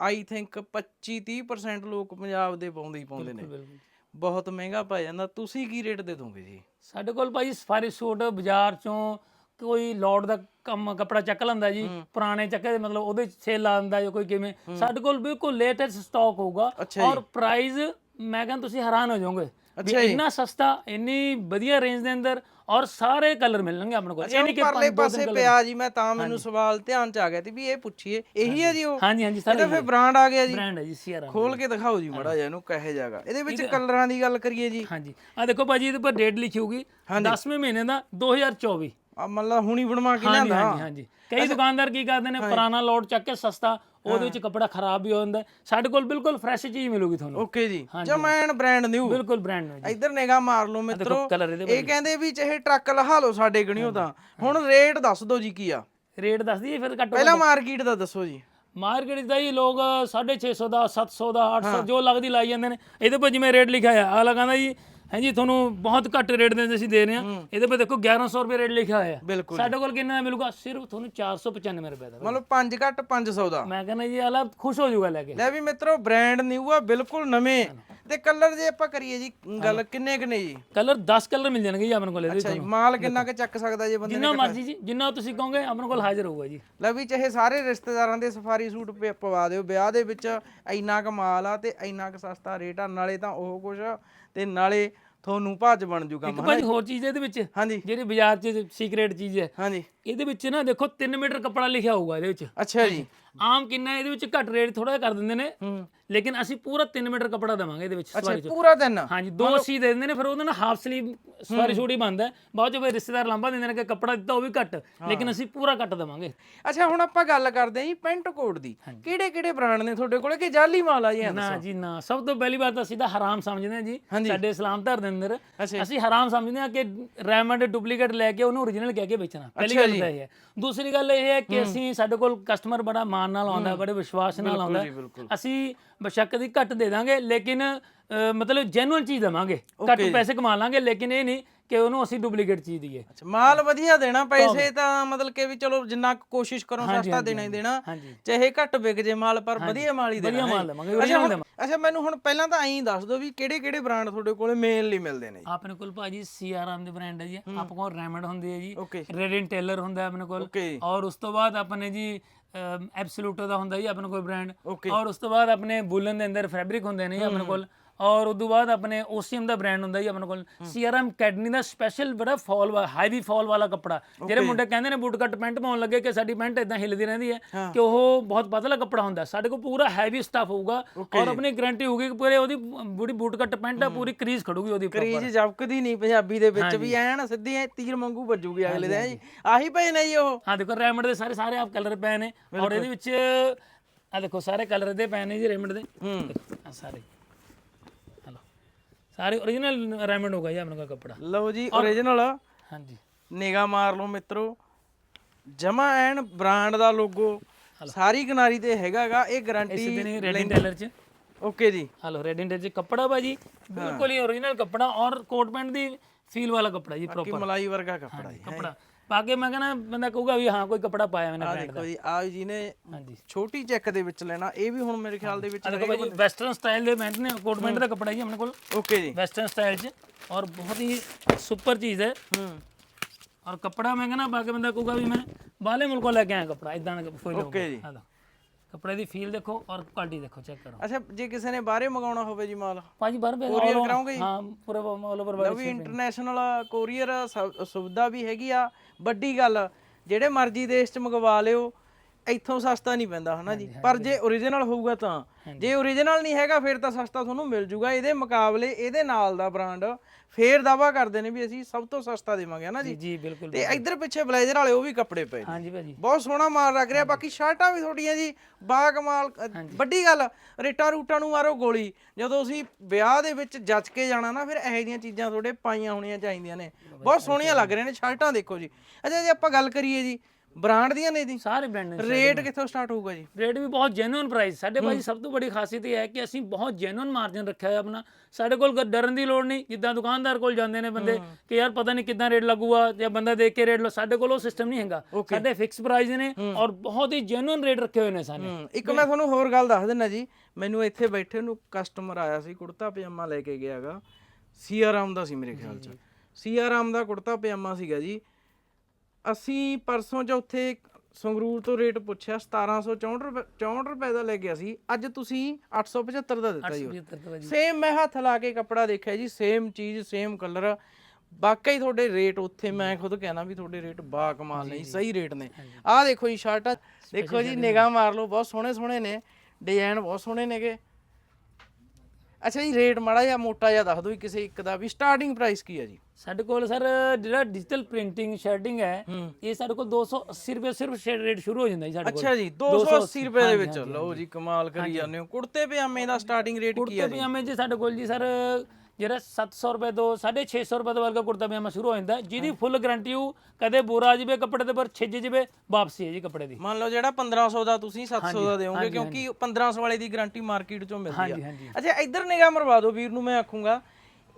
ਆਈ ਥਿੰਕ 25 30% ਲੋਕ ਪੰਜਾਬ ਦੇ ਪਾਉਂਦੇ ਹੀ ਪਾਉਂਦੇ ਨੇ। ਬਿਲਕੁਲ। ਬਹੁਤ ਮਹਿੰਗਾ ਪੈ ਜਾਂਦਾ। ਤੁਸੀਂ ਕੀ ਰੇਟ ਦੇ ਦੋਗੇ ਜੀ? ਸਾਡੇ ਕੋਲ ਭਾਈ ਸਫਾਰੀ ਸੂਟ ਬਾਜ਼ਾਰ ਚੋਂ ਕੋਈ ਲੋਡ ਦਾ ਕੰਮ ਕੱਪੜਾ ਚੱਕ ਲੈਂਦਾ ਜੀ ਪੁਰਾਣੇ ਚੱਕੇ ਮਤਲਬ ਉਹਦੇ ਸੇਲ ਲਾ ਦਿੰਦਾ ਜਾਂ ਕੋਈ ਕਿਵੇਂ। ਸਾਡੇ ਕੋਲ ਬਿਲਕੁਲ ਲੇਟੈਸਟ ਸਟਾਕ ਹੋਊਗਾ। ਔਰ ਪ੍ਰਾਈਸ ਮੈਂ ਕਹਿੰਦਾ ਤੁਸੀਂ ਹੈਰਾਨ ਹੋ ਜਾਓਗੇ। ਅੱਛਾ। ਇੰਨਾ ਸਸਤਾ ਇੰਨੀ ਵਧੀਆ ਰੇਂਜ ਦੇ ਅੰਦਰ ਔਰ ਸਾਰੇ ਕਲਰ ਮਿਲਣਗੇ ਆਪਣੇ ਕੋਲ। ਉਹ ਨਹੀਂ ਕਿ ਪਰਲੇ ਪਾਸੇ ਪਿਆ ਜੀ ਮੈਂ ਤਾਂ ਮੈਨੂੰ ਸਵਾਲ ਧਿਆਨ ਚ ਆ ਗਿਆ ਸੀ ਵੀ ਇਹ ਪੁੱਛੀਏ ਇਹੀ ਹੈ ਜੀ ਉਹ? ਹਾਂਜੀ ਹਾਂਜੀ ਸਾਰੇ ਫਿਰ ਬ੍ਰਾਂਡ ਆ ਗਿਆ ਜੀ। ਬ੍ਰਾਂਡ ਹੈ ਜੀ ਸੀਆਰਾ ਖੋਲ ਕੇ ਦਿਖਾਓ ਜੀ ਮੜਾ ਜਿਹਾ ਇਹਨੂੰ ਕਹੇ ਜਾਗਾ। ਇਹਦੇ ਵਿੱਚ ਕਲਰਾਂ ਦੀ ਗੱਲ ਕਰੀਏ ਜੀ। ਹਾਂਜੀ। ਆ ਦੇਖੋ ਭਾਜੀ ਇਹਦੇ ਪਰ ਡੇਟ ਲਿਖੀ ਹੋਊਗੀ। 10ਵੇਂ ਮਹੀਨੇ ਦਾ 2024 ਆ ਮਤਲਬ ਹੁਣੀ ਬਣਵਾ ਕੇ ਹਾਂਜੀ ਲਿਆਂਦਾ। ਹਾਂਜੀ ਹਾਂਜੀ। ਕਈ ਦੁਕਾਨਦਾਰ ਕੀ ਕਰਦੇ ਨੇ ਪੁਰਾਣਾ ਲੋਡ ਚੱਕ ਕੇ ਸਸਤਾ ਉਹਦੇ ਵਿੱਚ ਕੱਪੜਾ ਖਰਾਬ ਵੀ ਹੋ ਜਾਂਦਾ ਹੈ। ਸਾਡੇ ਕੋਲ ਬਿਲਕੁਲ ਫਰੈਸ਼ ਚੀਜ਼ ਮਿਲੂਗੀ ਤੁਹਾਨੂੰ। ਓਕੇ ਜੀ। ਜਮੈਨ ਬ੍ਰਾਂਡ ਨਿਊ ਬਿਲਕੁਲ ਬ੍ਰਾਂਡ ਨੂੰ ਇੱਧਰ ਨਿਗਾਹ ਮਾਰ ਲਓ ਮਿੱਤਰੋ। ਇਹਦੇ ਇਹ ਕਹਿੰਦੇ ਵੀ ਚਾਹੇ ਟਰੱਕ ਲਹਾ ਲਓ ਸਾਡੇ ਗਣਿਓ ਤਾਂ। ਹੁਣ ਰੇਟ ਦੱਸ ਦਿਓ ਜੀ ਕੀ ਆ। ਰੇਟ ਦੱਸ ਦਈਏ ਫਿਰ ਘੱਟੋ ਪਹਿਲਾਂ ਮਾਰਕੀਟ ਦਾ ਦੱਸੋ ਜੀ। ਮਾਰਕੀਟ ਦਾ ਹੀ ਲੋਕ 650 ਦਾ 700 ਦਾ 800 ਜੋ ਲੱਗਦੀ ਲਾਈ ਜਾਂਦੇ ਨੇ। ਇਹਦੇ ਪਰ ਜਿਵੇਂ ਰੇਟ ਲਿਖਿਆ ਆ ਅਗਲਾ ਕਹਿੰਦਾ ਜੀ ਹਾਂਜੀ ਤੁਹਾਨੂੰ ਬਹੁਤ ਘੱਟ ਰੇਟ ਦੇ ਅਸੀਂ ਦੇ ਰਹੇ ਹਾਂ। ਇਹਦੇ ਪਰ ਦੇਖੋ 1100 ਰੁਪਏ ਰੇਟ ਲਿਖਿਆ ਹੋਇਆ। ਬਿਲਕੁਲ। ਸਾਡੇ ਕੋਲ ਕਿੰਨਾ ਦਾ ਮਿਲੂਗਾ? ਸਿਰਫ ਤੁਹਾਨੂੰ 495 ਰੁਪਏ ਦਾ। ਮਤਲਬ 5 ਘੱਟ 500 ਦਾ। ਮੈਂ ਕਹਿੰਦਾ ਜੀ ਅਗਲਾ ਖੁਸ਼ ਹੋ ਜਾਊਗਾ ਲੈ ਕੇ। ਲੈ ਵੀ ਮਿੱਤਰੋ ਬ੍ਰਾਂਡ ਨਿਊ ਆ ਬਿਲਕੁਲ ਨਵੇਂ। ਤੇ ਕਲਰ ਜੇ ਆਪਾਂ ਕਰੀਏ ਜੀ ਗੱਲ ਕਿੰਨੇ ਕਿੰਨੇ ਜੀ? ਕਲਰ 10 ਕਲਰ ਮਿਲ ਜਾਣਗੇ ਜੀ ਆਪਣੇ ਕੋਲ ਇਹਦੇ ਅੱਛਾ ਜੀ ਮਾਲ ਕਿੰਨਾ ਕੁ ਚੱਕ ਸਕਦਾ ਜੇ ਬੰਦੇ ਜਿੰਨਾ ਮਰਜ਼ੀ ਜੀ ਜਿੰਨਾ ਤੁਸੀਂ ਕਹੋਗੇ ਆਪਣੇ ਕੋਲ ਹਾਜ਼ਰ ਹੋਊਗਾ ਜੀ। ਲੈ ਵੀ ਚਾਹੇ ਸਾਰੇ ਰਿਸ਼ਤੇਦਾਰਾਂ ਦੇ ਸਫਾਰੀ ਸੂਟ ਪਵਾ ਦਿਓ ਵਿਆਹ ਦੇ ਵਿੱਚ ਇੰਨਾ ਕੁ ਮਾਲ ਆ ਤੇ ਇੰਨਾ ਕੁ ਸਸਤਾ ਰੇਟ ਆ ਨਾਲੇ ਤਾਂ ਉਹ ਕੁਛ ਤੇ ਨਾਲੇ ਤੁਹਾਨੂੰ ਭੱਜ ਬਣ ਜੂ ਕੰਮ ਇੱਕ ਭਾਜੀ ਹੋਰ ਚੀਜ਼ ਇਹਦੇ ਵਿੱਚ ਹਾਂਜੀ। ਜਿਹੜੀ ਬਾਜ਼ਾਰ 'ਚ ਸੀਕ੍ਰੇਟ ਚੀਜ਼ ਹੈ। ਹਾਂਜੀ। ਇਹਦੇ ਵਿੱਚ ਨਾ ਦੇਖੋ 3 ਮੀਟਰ ਕੱਪੜਾ ਲਿਖਿਆ ਹੋਊਗਾ ਇਹਦੇ ਵਿੱਚ। ਅੱਛਾ ਜੀ। ਆਮ ਕਿੰਨਾ ਇਹਦੇ ਵਿੱਚ ਘੱਟ ਰੇਟ ਥੋੜਾ ਕਰ ਦਿੰਦੇ ਨੇ। ਲੇਕਿਨ ਅਸੀਂ ਪੂਰਾ 3 ਮੀਟਰ ਕੱਪੜਾ ਦੇਵਾਂਗੇ ਇਹਦੇ ਵਿੱਚ ਸਵਾਰੀ 'ਚ। ਪੂਰਾ ਦਿਨ ਹਾਂਜੀ ਦੋ ਸੀ ਦੇ ਦਿੰਦੇ ਨੇ ਫਿਰ ਉਹਦੇ ਨਾਲ ਹਾਫ ਸਲੀਵ ਸਵਾਰੀ ਛੋਟੀ ਬੰਦਾ ਬਾਅਦ ਚ ਫਿਰ ਰਿਸ਼ਤੇਦਾਰ ਲਾਂਭਾ ਦਿੰਦੇ ਨੇ ਕਿ ਕੱਪੜਾ ਦਿੱਤਾ ਉਹ ਵੀ ਘੱਟ ਲੇਕਿਨ ਅਸੀਂ ਪੂਰਾ ਕੱਟ ਦੇਵਾਂਗੇ। ਅੱਛਾ ਹੁਣ ਆਪਾਂ ਗੱਲ ਕਰਦੇ ਹਾਂ ਜੀ ਪੈਂਟ ਕੋਟ ਦੀ। ਕਿਹੜੇ ਕਿਹੜੇ ਬ੍ਰਾਂਡ ਨੇ ਤੁਹਾਡੇ ਕੋਲ ਕਿ ਜਾਲੀ ਮਾਲ ਆ ਜੀ ਨਾ ਜੀ ਨਾ। ਸਭ ਤੋਂ ਪਹਿਲੀ ਬਾਤ ਤਾਂ ਸਿੱਧਾ ਹਰਾਮ ਸਮਝਦੇ ਹਾਂ ਜੀ। ਸਾਡੇ ਇਸਲਾਮ ਧਰਮ ਦੇ ਅੰਦਰ। ਅੱਛਾ। ਅਸੀਂ ਹਰਾਮ ਸਮਝਦੇ ਹਾਂ ਕਿ ਰੈਮੰਡ ਡੁਪਲੀਕੇਟ ਲੈ ਕੇ ਉਹਨੂੰ ਓਰੀਜਨਲ ਕਹਿ ਕੇ ਵੇਚਣਾ। ਪਹਿਲੀ ਗੱਲ ਤਾਂ ਇਹ ਹੈ। ਦੂਸਰੀ ਗੱਲ ਇਹ ਹੈ ਕਿ ਅਸੀਂ ਸਾਡੇ ਕੋਲ ਕਸਟਮਰ ਬੜਾ ਮਾਨ ਨਾਲ ਆਉਂਦਾ ਬੜੇ ਵਿਸ਼ਵਾਸ ਨਾਲ ਆਉਂਦਾ। ਅਸੀਂ ਬਸ਼ੱਕ ਦੀ ਘੱਟ ਦੇ ਦਾਂਗੇ ਲੇਕਿਨ ਮਤਲਬ ਜੈਨੂਅਲ ਚੀਜ਼ ਦੇਵਾਂਗੇ। ਘੱਟ ਪੈਸੇ ਕਮਾ ਲਾਂਗੇ ਲੇਕਿਨ ਇਹ ਨਹੀਂ ਕਿ ਉਹਨੂੰ ਅਸੀਂ ਡੁਪਲੀਕੇਟ ਚੀਜ਼ ਦਈਏ। ਅੱਛਾ ਮਾਲ ਵਧੀਆ ਦੇਣਾ ਪੈਸੇ ਤਾਂ ਮਤਲਬ ਕਿ ਵੀ ਚਲੋ ਜਿੰਨਾ ਕੋਸ਼ਿਸ਼ ਕਰੋ ਸਸਤਾ ਦੇਣਾ ਹੀ ਦੇਣਾ। ਚਾਹੇ ਘੱਟ ਵਿਕ ਜੇ ਮਾਲ ਪਰ ਵਧੀਆ ਮਾਲ ਹੀ ਦੇਣਾ ਵਧੀਆ। ਮਾਲ ਦੇਵਾਂਗੇ ਅੱਛਾ ਮੈਨੂੰ ਹੁਣ ਪਹਿਲਾਂ ਤਾਂ ਐਂ ਦੱਸ ਦਿਓ ਵੀ ਕਿਹੜੇ ਕਿਹੜੇ ਬ੍ਰਾਂਡ ਤੁਹਾਡੇ ਕੋਲੇ ਮੇਨਲੀ ਮਿਲਦੇ ਨੇ? ਆਪਣੇ ਕੋਲ ਭਾਜੀ ਸੀਆਰਐਮ ਦੇ ਬ੍ਰਾਂਡ ਹੈ ਜੀ। ਆਪਣੇ ਕੋਲ ਰੈਮੰਡ ਹੁੰਦੀ ਹੈ ਜੀ। ਰੈਡਨ ਟੇਲਰ ਹੁੰਦਾ ਆਪਣੇ ਕੋਲ। ਔਰ ਉਸ ਤੋਂ ਬਾਅਦ ਆਪਣੇ ਜੀ ਐਬਸੋਲੂਟੋ ਦਾ ਹੁੰਦਾ ਜੀ ਆਪਣੇ ਕੋਲ ਬ੍ਰਾਂਡ ਔਰ ਉਸ ਤੋਂ ਬਾਅਦ ਆਪਣੇ ਬੁਲਨ ਦੇ ਅੰਦਰ ਫੈਬਰਿਕ ਹੁੰਦੇ ਨੇ ਜੀ ਆਪਣੇ ਕੋਲ। ਔਰ ਉਸ ਤੋਂ ਬਾਅਦ ਆਪਣੇ ਓਸੀਐਮ ਦਾ ਬ੍ਰਾਂਡ ਹੁੰਦਾ ਜੀ ਆਪਣੇ ਕੋਲ। ਸੀਆਰਐਮ ਕੈਡਨੀ ਦਾ ਸਪੈਸ਼ਲ ਬੜਾ ਫਾਲ ਹਾਈਵੀ ਫਾਲ ਵਾਲਾ ਕੱਪੜਾ। ਜਿਹੜੇ ਮੁੰਡੇ ਕਹਿੰਦੇ ਨੇ ਬੂਟ ਕੱਟ ਪੈਂਟ ਪਾਉਣ ਲੱਗੇ ਕਿ ਸਾਡੀ ਪੈਂਟ ਇਦਾਂ ਹਿੱਲਦੀ ਰਹਿੰਦੀ ਹੈ ਕਿ ਉਹ ਬਹੁਤ ਪਤਲਾ ਕੱਪੜਾ ਹੁੰਦਾ। ਸਾਡੇ ਕੋਲ ਪੂਰਾ ਹੈਵੀ ਸਟਫ ਹੋਊਗਾ ਔਰ ਆਪਣੀ ਗਾਰੰਟੀ ਹੋਊਗੀ ਕਿ ਪੂਰੇ ਉਹਦੀ ਬੂੜੀ ਬੂਟ ਕੱਟ ਪੈਂਟ ਆ ਪੂਰੀ ਕਰੀਜ਼ ਖੜੂਗੀ ਉਹਦੀ ਉੱਪਰ। ਕਰੀਜ ਜਬਕਦੀ ਨਹੀਂ ਪੰਜਾਬੀ ਦੇ ਵਿੱਚ ਵੀ ਐਨ ਸਿੱਧੀ ਐ ਤੀਰ ਵਾਂਗੂ ਵੱਜੂਗੀ ਅਗਲੇ ਦੇ ਜੀ। ਆਹੀ ਪਏ ਨੇ ਜੀ ਉਹ। ਹਾਂ ਦੇਖੋ ਰੈਮੰਡ ਦੇ ਸਾਰੇ ਸਾਰੇ ਆਪ ਕਲਰ ਪਏ ਨੇ। ਔਰ ਇਹਦੇ ਵਿੱਚ ਆ ਦੇਖੋ ਸਾਰੇ ਕਲਰ ਦੇ ਪਏ ਨੇ ਜੀ ਰੈਮੰਡ ਦੇ। ਹੂੰ। ਸਾਰੇ। ਸਾਰੇ origignal ਰੈਮੰਡ ਹੋਗਾ ਜੀ ਆਪਣੇ ਕੱਪੜਾ। ਲਓ ਜੀ origignal ਹਾਂਜੀ। ਨਿਗਾ ਮਾਰ ਲਓ ਮਿੱਤਰੋ। ਜਮਾ ਐਨ ਬ੍ਰਾਂਡ ਦਾ ਲੋਗੋ ਸਾਰੀ ਕਿਨਾਰੀ ਤੇ ਹੈਗਾਗਾ ਇਹ ਇਸੇ ਗਾਰੰਟੀ ਦਿਨ ਹੀ ਰੈਡ ਟੇਲਰ ਚ। ਓਕੇ ਜੀ। ਹਲੋ ਰੈਡ ਟੇਲਰ ਚ ਕੱਪੜਾ ਭਾਜੀ ਬਿਲਕੁਲ ਹੀ origignal ਕੱਪੜਾ ਔਰ ਕੋਟ ਪੈਂਟ ਦੀ ਫੀਲ ਵਾਲਾ ਕੱਪੜਾ ਜੀ ਪ੍ਰੋਪਰ ਮਲਾਈ ਵਰਗਾ ਕੱਪੜਾ ਜੀ ਕੱਪੜਾ। ਪਾ ਕੇ ਮੈਂ ਕਹਿੰਦਾ ਬੰਦਾ ਕਹੂਗਾ ਵੀ ਹਾਂ ਕੋਈ ਕੱਪੜਾ ਪਾਇਆ ਮੈਨੇ ਆ ਬ੍ਰਾਂਡ ਦਾ। ਦੇਖੋ ਜੀ ਆ ਜੀ ਨੇ ਹਾਂਜੀ। ਛੋਟੀ ਚੈੱਕ ਦੇ ਵਿੱਚ ਲੈਣਾ ਇਹ ਵੀ ਹੁਣ ਮੇਰੇ ਖਿਆਲ ਦੇ ਵਿੱਚ ਆ ਦੇਖੋ ਭਾਜੀ ਵੈਸਟਰਨ ਸਟਾਈਲ ਦੇ ਪੈਂਟ ਨੇ ਕੋਟ ਪੈਂਟ ਦਾ ਕੱਪੜਾ ਜੀ ਆਪਣੇ ਕੋਲ। ਓਕੇ ਜੀ। ਵੈਸਟਰਨ ਸਟਾਈਲ 'ਚ ਔਰ ਬਹੁਤ ਹੀ ਸੁਪਰ ਚੀਜ਼ ਹੈ। ਹੂੰ। ਔਰ ਕੱਪੜਾ ਮੈਂ ਕਹਿੰਦਾ ਬਾਕੀ ਬੰਦਾ ਕਹੂਗਾ ਵੀ ਮੈਂ ਬਾਹਲੇ ਮੁਲਕੋਂ ਲੈ ਕੇ ਆਇਆ ਕੱਪੜਾ ਇਦਾਂ ਦਾ ਕੋਈ ਲਊਗਾ Okay ਜੀ। ਹਾਂ ਲਓ। ਕੱਪੜੇ ਦੀ ਫੀਲ ਦੇਖੋ ਔਰ ਕੁਆਲਿਟੀ ਦੇਖੋ ਚੈੱਕ ਕਰੋ। ਅੱਛਾ ਜੇ ਕਿਸੇ ਨੇ ਬਾਹਰੇ ਮੰਗਾਉਣਾ ਹੋਵੇ ਜੀ ਮਾਲ ਭਾਜੀ ਬਾਹਰ ਭੇਜ Courier ਕਰਾਓਗੇ ਜੀ? ਹਾਂ ਪੂਰਾ ਆਲ ਓਵਰ ਲਓ ਵੀ ਇੰਟਰਨੈਸ਼ਨਲ ਕੋਰੀਅਰ ਸੁਵਿਧਾ ਵੀ ਹੈਗੀ ਆ। ਵੱਡੀ ਗੱਲ ਜਿਹੜੇ ਮਰਜ਼ੀ ਦੇਸ਼ ਚ ਮੰਗਵਾ ਲਿਓ ਇੱਥੋਂ ਸਸਤਾ ਨਹੀਂ ਪੈਂਦਾ ਹਨਾ ਜੀ? ਪਰ ਜੇ origignal ਹੋਊਗਾ ਤਾਂ। ਜੇ origignal ਨਹੀਂ ਹੈਗਾ ਫਿਰ ਤਾਂ ਸਸਤਾ ਤੁਹਾਨੂੰ ਮਿਲ ਜੂਗਾ। ਇਹਦੇ ਮੁਕਾਬਲੇ ਇਹਦੇ ਨਾਲ ਦਾ ਬ੍ਰਾਂਡ ਫੇਰ ਦਾਵਾ ਕਰਦੇ ਨੇ ਵੀ ਅਸੀਂ ਸਭ ਤੋਂ ਸਸਤਾ ਦੇਵਾਂਗੇ ਹਨਾ ਜੀ? ਜੀ ਬਿਲਕੁਲ ਤੇ ਇੱਧਰ ਪਿੱਛੇ ਬਲੇਜ਼ਰ ਵਾਲੇ ਉਹ ਵੀ ਕੱਪੜੇ ਪਏ। ਹਾਂਜੀ ਭਾਜੀ। ਬਹੁਤ ਸੋਹਣਾ ਮਾਲ ਲੱਗ ਰਿਹਾ। ਬਾਕੀ ਸ਼ਰਟਾਂ ਵੀ ਤੁਹਾਡੀਆਂ ਜੀ ਬਾ ਕਮਾਲ ਅ, ਵੱਡੀ ਗੱਲ ਰੇਟਾਂ ਰੂਟਾਂ ਨੂੰ ਮਾਰੋ ਗੋਲੀ। ਜਦੋਂ ਅਸੀਂ ਵਿਆਹ ਦੇ ਵਿੱਚ ਜੱਜ ਕੇ ਜਾਣਾ ਨਾ ਫਿਰ ਇਹੋ ਜਿਹੀਆਂ ਚੀਜ਼ਾਂ ਤੁਹਾਡੇ ਪਾਈਆਂ ਹੋਣੀਆਂ ਚਾਹੀਦੀਆਂ ਨੇ। ਬਹੁਤ ਸੋਹਣੀਆਂ ਲੱਗ ਰਹੀਆਂ ਨੇ ਸ਼ਰਟਾਂ ਦੇਖੋ ਜੀ। ਅੱਛਾ ਜੇ ਆਪਾਂ ਗੱਲ ਕਰੀਏ ਜੀ ਬ੍ਰਾਂਡ ਦੀਆਂ ਨੇ ਜੀ? ਸਾਰੇ ਬ੍ਰਾਂਡ ਨੇ ਰੇਟ ਕਿੱਥੋਂ ਸਟਾਰਟ ਹੋਊਗਾ ਜੀ? ਰੇਟ ਵੀ ਬਹੁਤ ਜੈਨੂਇਨ ਪ੍ਰਾਈਸ ਸਾਡੇ ਭਾਜੀ ਸਭ ਤੋਂ ਵੱਡੀ ਖਾਸੀਅਤ ਇਹ ਹੈ ਕਿ ਅਸੀਂ ਬਹੁਤ ਜੈਨੂਇਨ ਮਾਰਜਨ ਰੱਖਿਆ ਹੈ ਆਪਣਾ। ਸਾਡੇ ਕੋਲ ਡਰਨ ਦੀ ਲੋੜ ਨਹੀਂ ਜਿੱਦਾਂ ਦੁਕਾਨਦਾਰ ਕੋਲ ਜਾਂਦੇ ਨੇ ਬੰਦੇ ਕਿ ਯਾਰ ਪਤਾ ਨਹੀਂ ਕਿੱਦਾਂ ਰੇਟ ਲੱਗੂਗਾ ਜਾਂ ਬੰਦਾ ਦੇਖ ਕੇ ਰੇਟ ਲਓ ਸਾਡੇ ਕੋਲ ਉਹ ਸਿਸਟਮ ਨਹੀਂ ਹੈਗਾ। ਸਾਡੇ ਫਿਕਸ ਪ੍ਰਾਈਸ ਨੇ ਔਰ ਬਹੁਤ ਹੀ ਜੈਨੂਇਨ ਰੇਟ ਰੱਖੇ ਹੋਏ ਨੇ ਹੂੰ ਇੱਕ ਮੈਂ ਤੁਹਾਨੂੰ ਹੋਰ ਗੱਲ ਦੱਸ ਦਿੰਦਾ ਜੀ। ਮੈਨੂੰ ਇੱਥੇ ਬੈਠੇ ਨੂੰ ਕਸਟਮਰ ਆਇਆ ਸੀ ਕੁੜਤਾ ਪਜਾਮਾ ਲੈ ਕੇ ਗਿਆਗਾ ਸੀਆਰਾਮ ਦਾ ਸੀ ਮੇਰੇ ਖਿਆਲ ਚ। ਸੀਆਰਾਮ ਦਾ ਕੁੜਤਾ ਪਜਾਮਾ ਸੀਗਾ ਜੀ। ਅਸੀਂ ਪਰਸੋਂ ਚੌਥੇ ਸੰਗਰੂਰ ਤੋਂ ਰੇਟ ਪੁੱਛਿਆ 1764 ਰੁਪਏ 64 ਰੁਪਏ ਦਾ ਲੈ ਗਿਆ ਸੀ। ਅੱਜ ਤੁਸੀਂ 875 ਦਾ ਦਿੱਤਾ ਜੀ। 75 ਦਾ ਜੀ। ਸੇਮ ਮੈਂ ਹੱਥ ਲਾ ਕੇ ਕੱਪੜਾ ਦੇਖਿਆ ਜੀ ਸੇਮ ਚੀਜ਼ ਸੇਮ ਕਲਰ ਵਾਕਈ ਤੁਹਾਡੇ ਰੇਟ ਉੱਥੇ ਮੈਂ ਖੁਦ ਕਹਿਣਾ ਵੀ ਤੁਹਾਡੇ ਰੇਟ ਬਾ ਕਮਾਲ ਨੇ ਜੀ, ਸਹੀ ਰੇਟ ਨੇ। ਆਹ ਦੇਖੋ ਜੀ ਸ਼ਰਟਾਂ। ਦੇਖੋ ਜੀ ਨਿਗਾਹ ਮਾਰ ਲਓ ਬਹੁਤ ਸੋਹਣੇ ਸੋਹਣੇ ਨੇ। ਡਿਜ਼ਾਈਨ ਬਹੁਤ ਸੋਹਣੇ ਨੇਗੇ। ਅੱਛਾ ਜੀ ਰੇਟ ਮਾੜਾ ਜਿਹਾ ਮੋਟਾ ਜਿਹਾ ਦੱਸ ਦਿਓ ਕਿਸੇ ਇੱਕ ਦਾ ਵੀ। ਸਟਾਰਟਿੰਗ ਪ੍ਰਾਈਸ ਕੀ ਹੈ ਜੀ? ਸਾਡੇ ਕੋਲ ਸਰ ਜਿਹੜਾ ਡਿਜੀਟਲ ਪ੍ਰਿੰਟਿੰਗ ਸ਼ਰਟਿੰਗ ਹੈ ਇਹ ਸਾਡੇ ਕੋਲ 280 ਰੁਪਏ ਸਿਰਫ ਰੇਟ ਸ਼ੁਰੂ ਹੋ ਜਾਂਦਾ ਜੀ ਸਾਡੇ ਕੋਲ। ਅੱਛਾ ਜੀ 280 ਰੁਪਏ ਦੇ ਵਿੱਚ। ਲਓ ਜੀ ਕਮਾਲ ਕਰੀ ਜਾਂਦੇ ਹੋ। ਕੁੜਤੇ ਪਜਾਮੇ ਦਾ ਸਟਾਰਟਿੰਗ ਰੇਟ ਕੀ ਕੁੜਤੇ ਹੈ ਜੀ? ਪਜਾਮੇ ਜੀ ਸਾਡੇ ਕੋਲ ਜੀ ਸਰ ਜਿਹੜਾ 700 ਰੁਪਏ ਤੋਂ 650 ਰੁਪਏ ਤੋਂ ਵਰਗਾ ਕੁੜਤਾ ਪਜਾਮਾ ਸ਼ੁਰੂ ਹੋ ਜਾਂਦਾ। ਹੈ, ਜਿਹਦੀ ਫੁੱਲ ਗਾਰੰਟੀ ਹੋ ਕਦੇ ਬੁਰਾ ਆ ਜਾਵੇ ਕੱਪੜੇ ਦੇ ਪਰ ਛਿੱਜ ਜਾਵੇ ਵਾਪਸੀ ਹੈ ਜੀ ਕੱਪੜੇ ਦੀ। ਮੰਨ ਲਓ ਜਿਹੜਾ 1500 ਦਾ ਤੁਸੀਂ 700 ਦਾ ਦਿਓਗੇ ਕਿਉਂਕਿ 1500 ਵਾਲੇ ਦੀ ਗਾਰੰਟੀ ਮਾਰਕੀਟ ਚੋਂ ਮਿਲਦੀ ਆ। ਹਾਂਜੀ ਅੱਛਾ ਇੱਧਰ ਨਿਗਾਹ ਮਰਵਾ ਦਿਓ ਵੀਰ ਨੂੰ ਮੈਂ ਆਖੂੰਗਾ।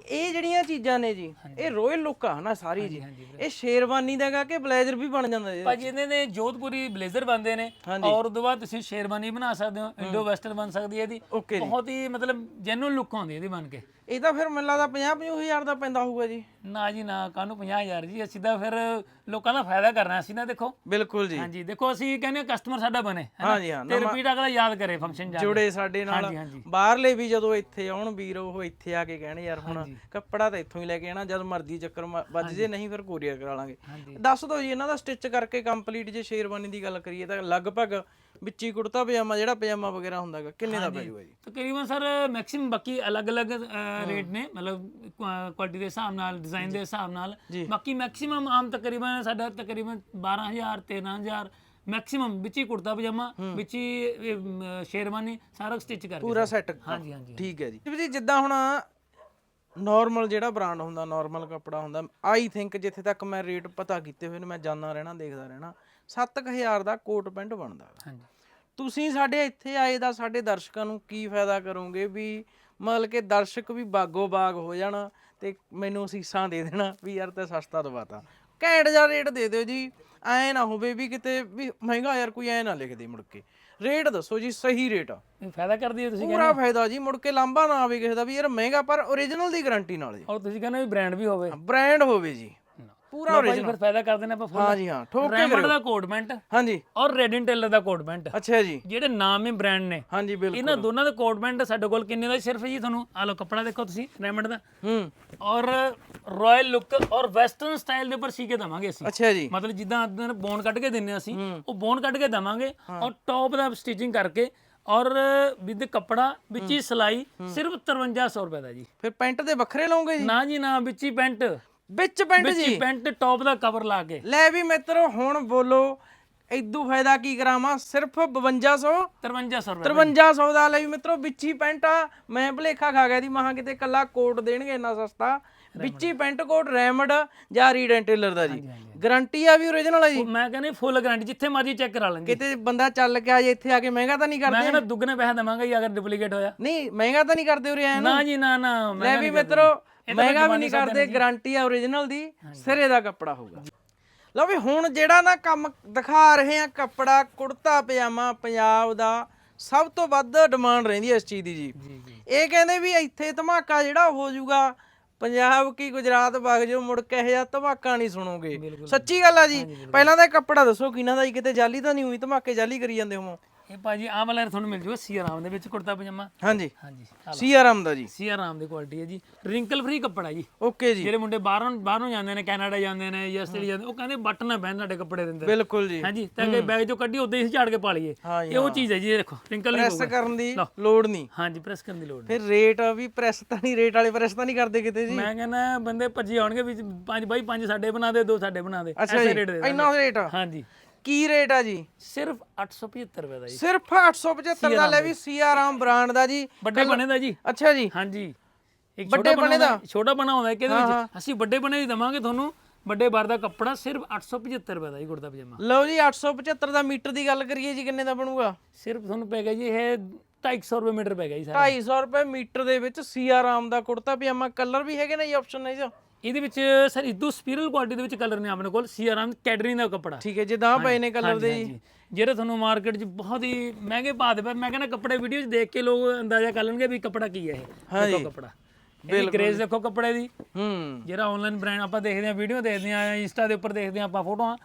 ਇਹ ਜਿਹੜੀਆਂ ਚੀਜ਼ਾਂ ਨੇ ਜੀ ਇਹ ਰੋਇਲ ਲੁੱਕ ਆ ਨਾ ਸਾਰੀ ਜੀ। ਇਹ ਸ਼ੇਰਵਾਨੀ ਦਾਗਾ ਕਿ ਬਲੇਜ਼ਰ ਵੀ ਬਣ ਜਾਂਦਾ ਜੀ ਭਾਜੀ ਇਹਦੇ ਨੇ ਜੋਧਪੁਰੀ ਬਲੇਜ਼ਰ ਬਣਦੇ ਨੇ। ਔਰ ਉਦੋਂ ਬਾਅਦ ਤੁਸੀਂ ਸ਼ੇਰਵਾਨੀ ਬਣਾ ਸਕਦੇ ਹੋ ਇੰਡੋ ਵੈਸਟਰਨ ਬਣ ਸਕਦੀ ਹੈ ਇਹਦੀ। ਜੀ। ਬਹੁਤ ਹੀ ਮਤਲਬ ਜੈਨੂਇਨ ਲੁੱਕ ਆਉਂਦੀ ਹੈ ਇਹਦੀ ਬਣ ਕੇ। ਇਹ ਤਾਂ ਫਿਰ ਮੈਨੂੰ ਲੱਗਦਾ 50 ਹਜ਼ਾਰ ਦਾ ਪੈਂਦਾ ਹੋਊਗਾ ਜੀ। ਨਾ ਜੀ ਨਾ ਕਾਹਨੂੰ 50000 ਜੀ। ਅਸੀਂ ਤਾਂ ਫਿਰ ਲੋਕਾਂ ਦਾ ਫਾਇਦਾ ਕਰਨਾ ਅਸੀਂ ਨਾ ਦੇਖੋ। ਬਿਲਕੁਲ ਜੀ। ਹਾਂਜੀ ਦੇਖੋ ਅਸੀਂ ਕਹਿੰਦੇ ਕਸਟਮਰ ਸਾਡਾ ਬਣੇ? ਹਾਂਜੀ ਹਾਂ ਤੇ ਰਿਪੀਟ ਅਗਲਾ ਯਾਦ ਕਰੇ ਫੰਕਸ਼ਨ ਜਾ ਕੇ। ਜੁੜੇ ਸਾਡੇ ਨਾਲ। ਹਾਂਜੀ, ਹਾਂਜੀ। ਬਾਹਰਲੇ ਵੀ ਜਦੋਂ ਇੱਥੇ ਆਉਣ ਵੀਰ ਉਹ ਇੱਥੇ ਆ ਕੇ ਕਹਿਣ ਯਾਰ ਹੁਣ ਕੱਪੜਾ ਤਾਂ ਇੱਥੋਂ ਹੀ ਲੈ ਕੇ ਆਣਾ ਜਦ ਮਰਜ਼ੀ ਚੱਕਰ ਮ- ਵੱਜ ਜੇ ਨਹੀਂ ਫਿਰ ਕੋਰੀਅਰ ਕਰਾ ਲਾਂਗੇ। ਹਾਂਜੀ। ਦੱਸ ਦਿਓ ਜੀ ਇਹਨਾਂ ਦਾ ਸਟਿਚ ਕਰਕੇ ਕੰਪਲੀਟ ਜੇ ਸ਼ੇਰਵਾਨੀ ਦੀ ਗੱਲ ਕਰੀਏ ਤਾਂ ਲਗਭਗ ਵਿੱਚੀ ਕੁੜਤਾ ਪਜਾਮਾ ਜਿਹੜਾ ਪਜਾਮਾ ਵਗੈਰਾ ਹੁੰਦਾਗਾ ਕਿੰਨੇ ਦਾ ਪੈ ਜੀ? ਤਕਰੀਬਨ ਸਰ ਮੈਕਸਿਮਮ ਬਾਕੀ ਅਲੱਗ-ਅਲੱਗ ਰੇਟ ਨੇ ਮਤਲਬ ਕੁਆਲਿਟੀ ਦੇ ਹਿਸਾਬ ਨਾਲ ਡਿਜ਼ਾਈਨ ਦੇ ਹਿਸਾਬ ਨਾਲ। ਬਾਕੀ ਮੈਕਸਿਮਮ ਆਮ ਤਕਰੀਬਨ ਸਾਡਾ ਤਕਰੀਬਨ 12000 13000 ਮੈਕਸਿਮਮ ਵਿੱਚ ਹੀ ਕੁੜਤਾ ਪਜਾਮਾ ਵਿੱਚ ਹੀ ਸ਼ੇਰਵਾਨੀ ਸਾਰਾ ਸਟਿਚ ਕਰਕੇ ਪੂਰਾ ਸੈੱਟ ਹਾਂਜੀ ਹਾਂਜੀ ਠੀਕ ਹੈ ਜੀ। ਜੀ ਜਿੱਦਾਂ ਹੁਣ ਨਾਰਮਲ ਜਿਹੜਾ ਬ੍ਰਾਂਡ ਹੁੰਦਾ ਨਾਰਮਲ ਕੱਪੜਾ ਹੁੰਦਾ ਆਈ ਥਿੰਕ ਜਿੱਥੇ ਤੱਕ ਮੈਂ ਰੇਟ ਪਤਾ ਕੀਤੇ ਹੋਏ ਨੇ ਮੈਂ ਜਾਣਦਾ ਰਹਿਣਾ ਦੇਖਦਾ ਰਹਿਣਾ। 7000 ਦਾ ਕੋਟ ਪੈਂਟ ਬਣਦਾ ਗਾ। ਹਾਂਜੀ। ਤੁਸੀਂ ਸਾਡੇ ਇੱਥੇ ਆਏ ਦਾ ਸਾਡੇ ਦਰਸ਼ਕਾਂ ਨੂੰ ਕੀ ਫਾਇਦਾ ਕਰੋਗੇ ਵੀ ਮਤਲਬ ਕਿ ਦਰਸ਼ਕ ਵੀ ਬਾਗੋ ਬਾਗ ਹੋ ਜਾਣ ਤੇ ਮੈਨੂੰ ਸੀਸਾਂ ਦੇ ਦੇਣਾ ਵੀ ਯਾਰ ਤੇ ਸਸਤਾ ਦਵਾਤਾ। ਘੈਂਟ ਜਿਹਾ ਰੇਟ ਦੇ ਦਿਓ ਜੀ। ਐ ਨਾ ਹੋਵੇ ਵੀ ਕਿਤੇ ਵੀ ਮਹਿੰਗਾ ਯਾਰ ਕੋਈ ਐ ਨਾ ਲਿਖ ਦੇ ਮੁੜ ਕੇ। ਰੇਟ ਦੱਸੋ ਜੀ ਸਹੀ ਰੇਟ ਆ। ਇਹ ਫਾਇਦਾ ਕਰਦੀ ਹੈ ਤੁਸੀਂ ਪੂਰਾ ਫਾਇਦਾ ਜੀ ਮੁੜ ਕੇ ਲਾਂਭਾ ਨਾ ਆਵੇ ਕਿਸੇ ਦਾ ਵੀ ਯਾਰ ਮਹਿੰਗਾ ਪਰ ਓਰੀਜਨਲ ਦੀ ਗਾਰੰਟੀ ਨਾਲ ਜੀ ਔਰ ਤੁਸੀਂ ਕਹਿੰਦੇ ਵੀ ਬ੍ਰਾਂਡ ਵੀ ਹੋਵੇ। ਬ੍ਰਾਂਡ ਹੋਵੇ ਜੀ। ਪੂਰਾ ਭਾਜੀ ਫਿਰ ਫਾਇਦਾ ਕਰਦੇ ਨੇ ਆਪਾਂ ਫੁੱਲ। ਹਾਂ ਜੀ ਹਾਂ ਠੋਕ ਕੇ ਰੈਮੰਡ ਦਾ ਕੋਟ ਪੈਂਟ ਹਾਂਜੀ। ਔਰ ਰੈਡਿਨ ਟੇਲਰ ਦਾ ਕੋਟ ਪੈਂਟ। ਅੱਛਾ ਜੀ। ਜਿਹੜੇ ਨਾਮ ਹੀ ਬ੍ਰਾਂਡ ਨੇ। ਹਾਂਜੀ ਬਿਲਕੁਲ। ਇਹਨਾਂ ਦੋਨਾਂ ਦਾ ਕੋਟ ਪੈਂਟ ਸਾਡੇ ਕੋਲ ਕਿੰਨੇ ਦਾ ਸਿਰਫ ਜੀ ਤੁਹਾਨੂੰ? ਆ ਲਓ ਕੱਪੜਾ ਦੇਖੋ ਤੁਸੀਂ ਰੈਮੰਡ ਦਾ। ਹੂੰ। ਔਰ ਰਾਇਲ ਲੁੱਕ ਔਰ ਵੈਸਟਰਨ ਸਟਾਈਲ ਦੇ ਉੱਪਰ ਸੀ ਕੇ ਦਵਾਂਗੇ ਅਸੀਂ। ਅੱਛਾ ਜੀ। ਮਤਲਬ ਜਿੱਦਾਂ ਅੰਦਰ ਬੋਨ ਕੱਢ ਕੇ ਦਿੰਨੇ ਅਸੀਂ ਉਹ ਬੋਨ ਕੱਢ ਕੇ ਦਵਾਂਗੇ ਔਰ ਟੌਪ ਦਾ ਸਟਿਚਿੰਗ ਕਰਕੇ ਔਰ ਵਿਦ ਕੱਪੜਾ ਵਿੱਚ ਹੀ ਸਿਲਾਈ ਸਿਰਫ 5300 ਰੁਪਏ ਦਾ ਜੀ। ਫਿਰ ਪੈਂਟ ਦੇ ਵੱਖਰੇ ਲਓਗੇ ਜੀ? ਨਾ ਜੀ ਨਾ ਵਿੱਚ ਹੀ ਪੈਂਟ। ਵਿੱਚ ਪੈਂਟ ਵਿੱਚ ਜੀ। ਹੀ ਪੈਂਟ ਟੌਪ ਦਾ ਕਵਰ ਲਾ ਕੇ। ਲੈ ਵੀ ਮਿੱਤਰੋ ਹੁਣ ਬੋਲੋ ਇਦੋਂ ਫਾਇਦਾ ਕੀ ਕਰਾਵਾਂ? ਸਿਰਫ 5200 5300 ਰੁਪਏ 5300 ਦਾ ਲਈ ਮਿੱਤਰੋ ਵਿੱਚੀ ਪੈਂਟ ਆ। ਮੈਂ ਭਲੇਖਾ ਖਾ ਗਿਆ ਦੀ ਮਹਾ ਕਿਤੇ ਕੱਲਾ ਕੋਟ ਦੇਣਗੇ ਇੰਨਾ ਸਸਤਾ। ਵਿੱਚੀ ਪੈਂਟ ਕੋਟ ਰੈਮਡ ਜਾਂ ਰੀਡੈਂਟੇਲਰ ਦਾ ਜੀ। ਗਾਰੰਟੀ ਆ ਵੀ ਓਰੀਜਨਲ ਆ ਜੀ? ਮੈਂ ਕਹਿੰਦਾ ਫੁੱਲ ਗਾਰੰਟੀ ਜਿੱਥੇ ਮਰਜ਼ੀ ਚੈੱਕ ਕਰਾ ਲੈਂਗੇ ਕਿਤੇ ਬੰਦਾ ਚੱਲ ਕੇ ਆ ਜੇ ਇੱਥੇ ਆ ਕੇ ਮਹਿੰਗਾ ਤਾਂ ਨਹੀਂ ਮੈਂ ਕਰਦੇ ਕਹਿੰਦਾ ਦੁੱਗਣੇ ਪੈਸੇ ਦੇਵਾਂਗੇ ਜੀ ਅਗਰ ਡੁਪਲੀਕੇਟ ਹੋਇਆ। ਨਹੀਂ ਮਹਿੰਗਾ ਤਾਂ ਨਹੀਂ ਕਰਦੇ ਉਰੇ ਐ ਨਾ? ਜੀ ਨਾ ਨਾ ਮੈਂ ਵੀ ਮਿੱਤਰੋ ਮਹਿੰਗਾ ਵੀ ਨਹੀਂ ਕਰਦੇ ਗਾਰੰਟੀ ਆ ਓਰੀਜਨਲ ਦੀ ਸਿਰੇ ਦਾ ਕੱਪੜਾ ਹੋਊਗਾ। ਲਓ ਵੀ ਹੁਣ ਜਿਹੜਾ ਨਾ ਕੰਮ ਦਿਖਾ ਰਹੇ ਆ ਕੱਪੜਾ ਕੁੜਤਾ ਪਜਾਮਾ ਪੰਜਾਬ ਦਾ ਸਭ ਤੋਂ ਵੱਧ ਡਿਮਾਂਡ ਰਹਿੰਦੀ ਹੈ ਇਸ ਚੀਜ਼ ਦੀ ਜੀ। ਇਹ ਕਹਿੰਦੇ ਵੀ ਇੱਥੇ ਧਮਾਕਾ ਜਿਹੜਾ ਹੋ ਜਾਊਗਾ ਪੰਜਾਬ ਕੀ ਗੁਜਰਾਤ ਵਗ ਜਾਓ ਮੁੜ ਕੇ ਇਹ ਜਿਹਾ ਧਮਾਕਾ ਨਹੀਂ ਸੁਣੋਗੇ। ਸੱਚੀ ਗੱਲ ਆ ਜੀ। ਪਹਿਲਾਂ ਤਾਂ ਇਹ ਕੱਪੜਾ ਦੱਸੋ ਕਿਹਨਾਂ ਦਾ ਜੀ? ਕਿਤੇ ਜਾਲੀ ਤਾਂ ਨਹੀਂ ਹੋਈ ਧਮਾਕੇ ਜਾਲੀ ਕਰੀ ਜਾਂਦੇ ਹੋ ਇਹ ਭਾਜੀ ਆਹ ਵਾਲਾ ਤੁਹਾਨੂੰ ਮਿਲ ਜੂਗਾ ਸੀ ਆਰਾਮ ਦੇ ਵਿੱਚ ਕੁੜਤਾ ਪਜਾਮਾ। ਹਾਂਜੀ। ਹਾਂਜੀ ਸੀਆਰਐਮ ਦਾ ਜੀ। ਸੀ ਆਰਾਮ ਦੀ ਕੁਆਲਿਟੀ ਹੈ ਜੀ। ਰਿੰਕਲ ਫ੍ਰੀ ਕੱਪੜਾ ਜੀ। ਓਕੇ ਜੀ। ਜਿਹੜੇ ਮੁੰਡੇ ਬਾਹਰੋਂ ਬਾਹਰੋਂ ਜਾਂਦੇ ਨੇ ਕੈਨੇਡਾ ਜਾਂਦੇ ਨੇ ਜਾਂ ਆਸਟ੍ਰੇਲੀਆ ਜਾਂਦੇ ਉਹ ਕਹਿੰਦੇ ਬਟਨ ਨਾ ਪਹਿਨ ਸਾਡੇ ਕੱਪੜੇ ਦੇ ਅੰਦਰ। ਬਿਲਕੁਲ ਜੀ। ਹਾਂਜੀ ਤਾਂ ਕਿ ਬੈਗ ਚੋਂ ਕੱਢੀ ਉਦਾਂ ਹੀ ਝਾੜ ਕੇ ਪਾ ਲਈਏ। ਇਹ ਉਹ ਚੀਜ਼ ਹੈ ਜੀ ਇਹ ਦੇਖੋ ਰਿੰਕਲ ਨਹੀਂ ਪ੍ਰੈਸ ਕਰਨ ਦੀ ਲੋੜ ਨਹੀਂ। ਹਾਂਜੀ ਪ੍ਰੈਸ ਕਰਨ ਦੀ ਲੋੜ ਨਹੀਂ। ਫਿਰ ਰੇਟ ਵੀ ਪ੍ਰੈਸ ਤਾਂ ਨਹੀਂ ਰੇਟ ਵਾਲੇ ਪ੍ਰੈਸ ਤਾਂ ਨਹੀਂ ਕਰਦੇ ਕਿਤੇ ਜੀ। ਮੈਂ ਕਹਿੰਦਾ ਬੰਦੇ ਭੱਜੀ ਆਉਣਗੇ ਵੀ ਪੰਜ ਬਾਈ ਪੰਜ ਸਾਡੇ ਬਣਾ ਦੇ ਦੋ ਸਾਡੇ ਬਣਾ ਦੇ। ਐਸੇ ਰੇਟ ਦੇ ਇੰਨਾ ਰੇਟ ਹਾਂਜੀ। ਕੀ ਰੇਟ ਆ ਜੀ? ਸਿਰਫ 875 ਰੁਪਏ ਦਾ ਜੀ। ਸਿਰਫ 875 ਦਾ ਲੈ ਵੀ ਸੀਆਰਾਮ ਬ੍ਰਾਂਡ ਦਾ ਜੀ। ਵੱਡੇ ਬਣੇ ਦਾ ਜੀ। ਅੱਛਾ ਜੀ। ਹਾਂਜੀ। ਇੱਕ ਵੱਡੇ ਛੋਟਾ ਬਣੇ ਬਣਾ ਛੋਟਾ ਬਣਾ ਹੁੰਦਾ ਕਿਹਦੇ ਵਿੱਚ। ਅਸੀਂ ਵੱਡੇ ਬਣੇ ਦੀ ਦਵਾਂਗੇ ਤੁਹਾਨੂੰ। ਵੱਡੇ ਬਾਰ ਦਾ ਕੱਪੜਾ ਸਿਰਫ 875 ਰੁਪਏ ਦਾ ਜੀ ਕੁੜਤਾ ਪਜਾਮਾ। ਲਓ ਜੀ 875 ਦਾ ਮੀਟਰ ਦੀ ਗੱਲ ਕਰੀਏ ਜੀ ਕਿੰਨੇ ਦਾ ਬਣੂਗਾ? ਸਿਰਫ ਤੁਹਾਨੂੰ ਪੈ ਗਿਆ ਜੀ ਇਹ 250 ਰੁਪਏ ਮੀਟਰ ਪੈ ਗਿਆ ਜੀ ਸਾਰਾ। 250 ਰੁਪਏ ਮੀਟਰ ਦੇ ਵਿੱਚ ਸੀਆ ਰਾਮ ਦਾ ਕੁੜਤਾ ਪਜਾਮਾ। ਕਲਰ ਵੀ ਹੈਗੇ ਨੇ ਜੀ ਆਪਸ਼ਨ ਨੇ ਜੀ। ਇਹਦੇ ਵਿੱਚ ਸਰ ਇਦੂ ਸਪੀਰਲ ਕੁਆਲਿਟੀ ਦੇ ਵਿੱਚ ਕਲਰ ਨੇ ਆਪਣੇ ਕੋਲ। ਸੀਆਰਾਮ ਕੈਡਰਿੰਗ ਦਾ ਕੱਪੜਾ। ਠੀਕ ਹੈ ਜਿੱਦਾਂ ਪਏ ਨੇ ਕਲਰ ਦੇ ਜੀ। ਜਿਹੜੇ ਤੁਹਾਨੂੰ ਮਾਰਕੀਟ 'ਚ ਬਹੁਤ ਹੀ ਮਹਿੰਗੇ ਭਾਅ ਦੇ ਪਰ ਮੈਂ ਕਹਿੰਦਾ ਕੱਪੜੇ ਵੀਡੀਓ 'ਚ ਦੇਖ ਕੇ ਲੋਕ ਅੰਦਾਜ਼ਾ ਕਰ ਲੈਣਗੇ ਵੀ ਕੱਪੜਾ ਕੀ ਹੈ ਇਹ। ਦੇਖੋ ਕੱਪੜਾ। ਬਿਲਕੁਲ। ਗ੍ਰੇਸ ਦੇਖੋ ਕੱਪੜੇ ਦੀ। ਹੂੰ। ਜਿਹੜਾ ਆਨਲਾਈਨ ਬ੍ਰਾਂਡ ਆਪਾਂ ਦੇਖਦੇ ਆ ਵੀਡੀਓ ਦੇਖਦੇ ਆ ਇੰਸਟਾ ਦੇ ਉੱਪਰ ਦੇਖਦੇ ਆ ਆਪਾਂ ਫੋਟੋਆਂ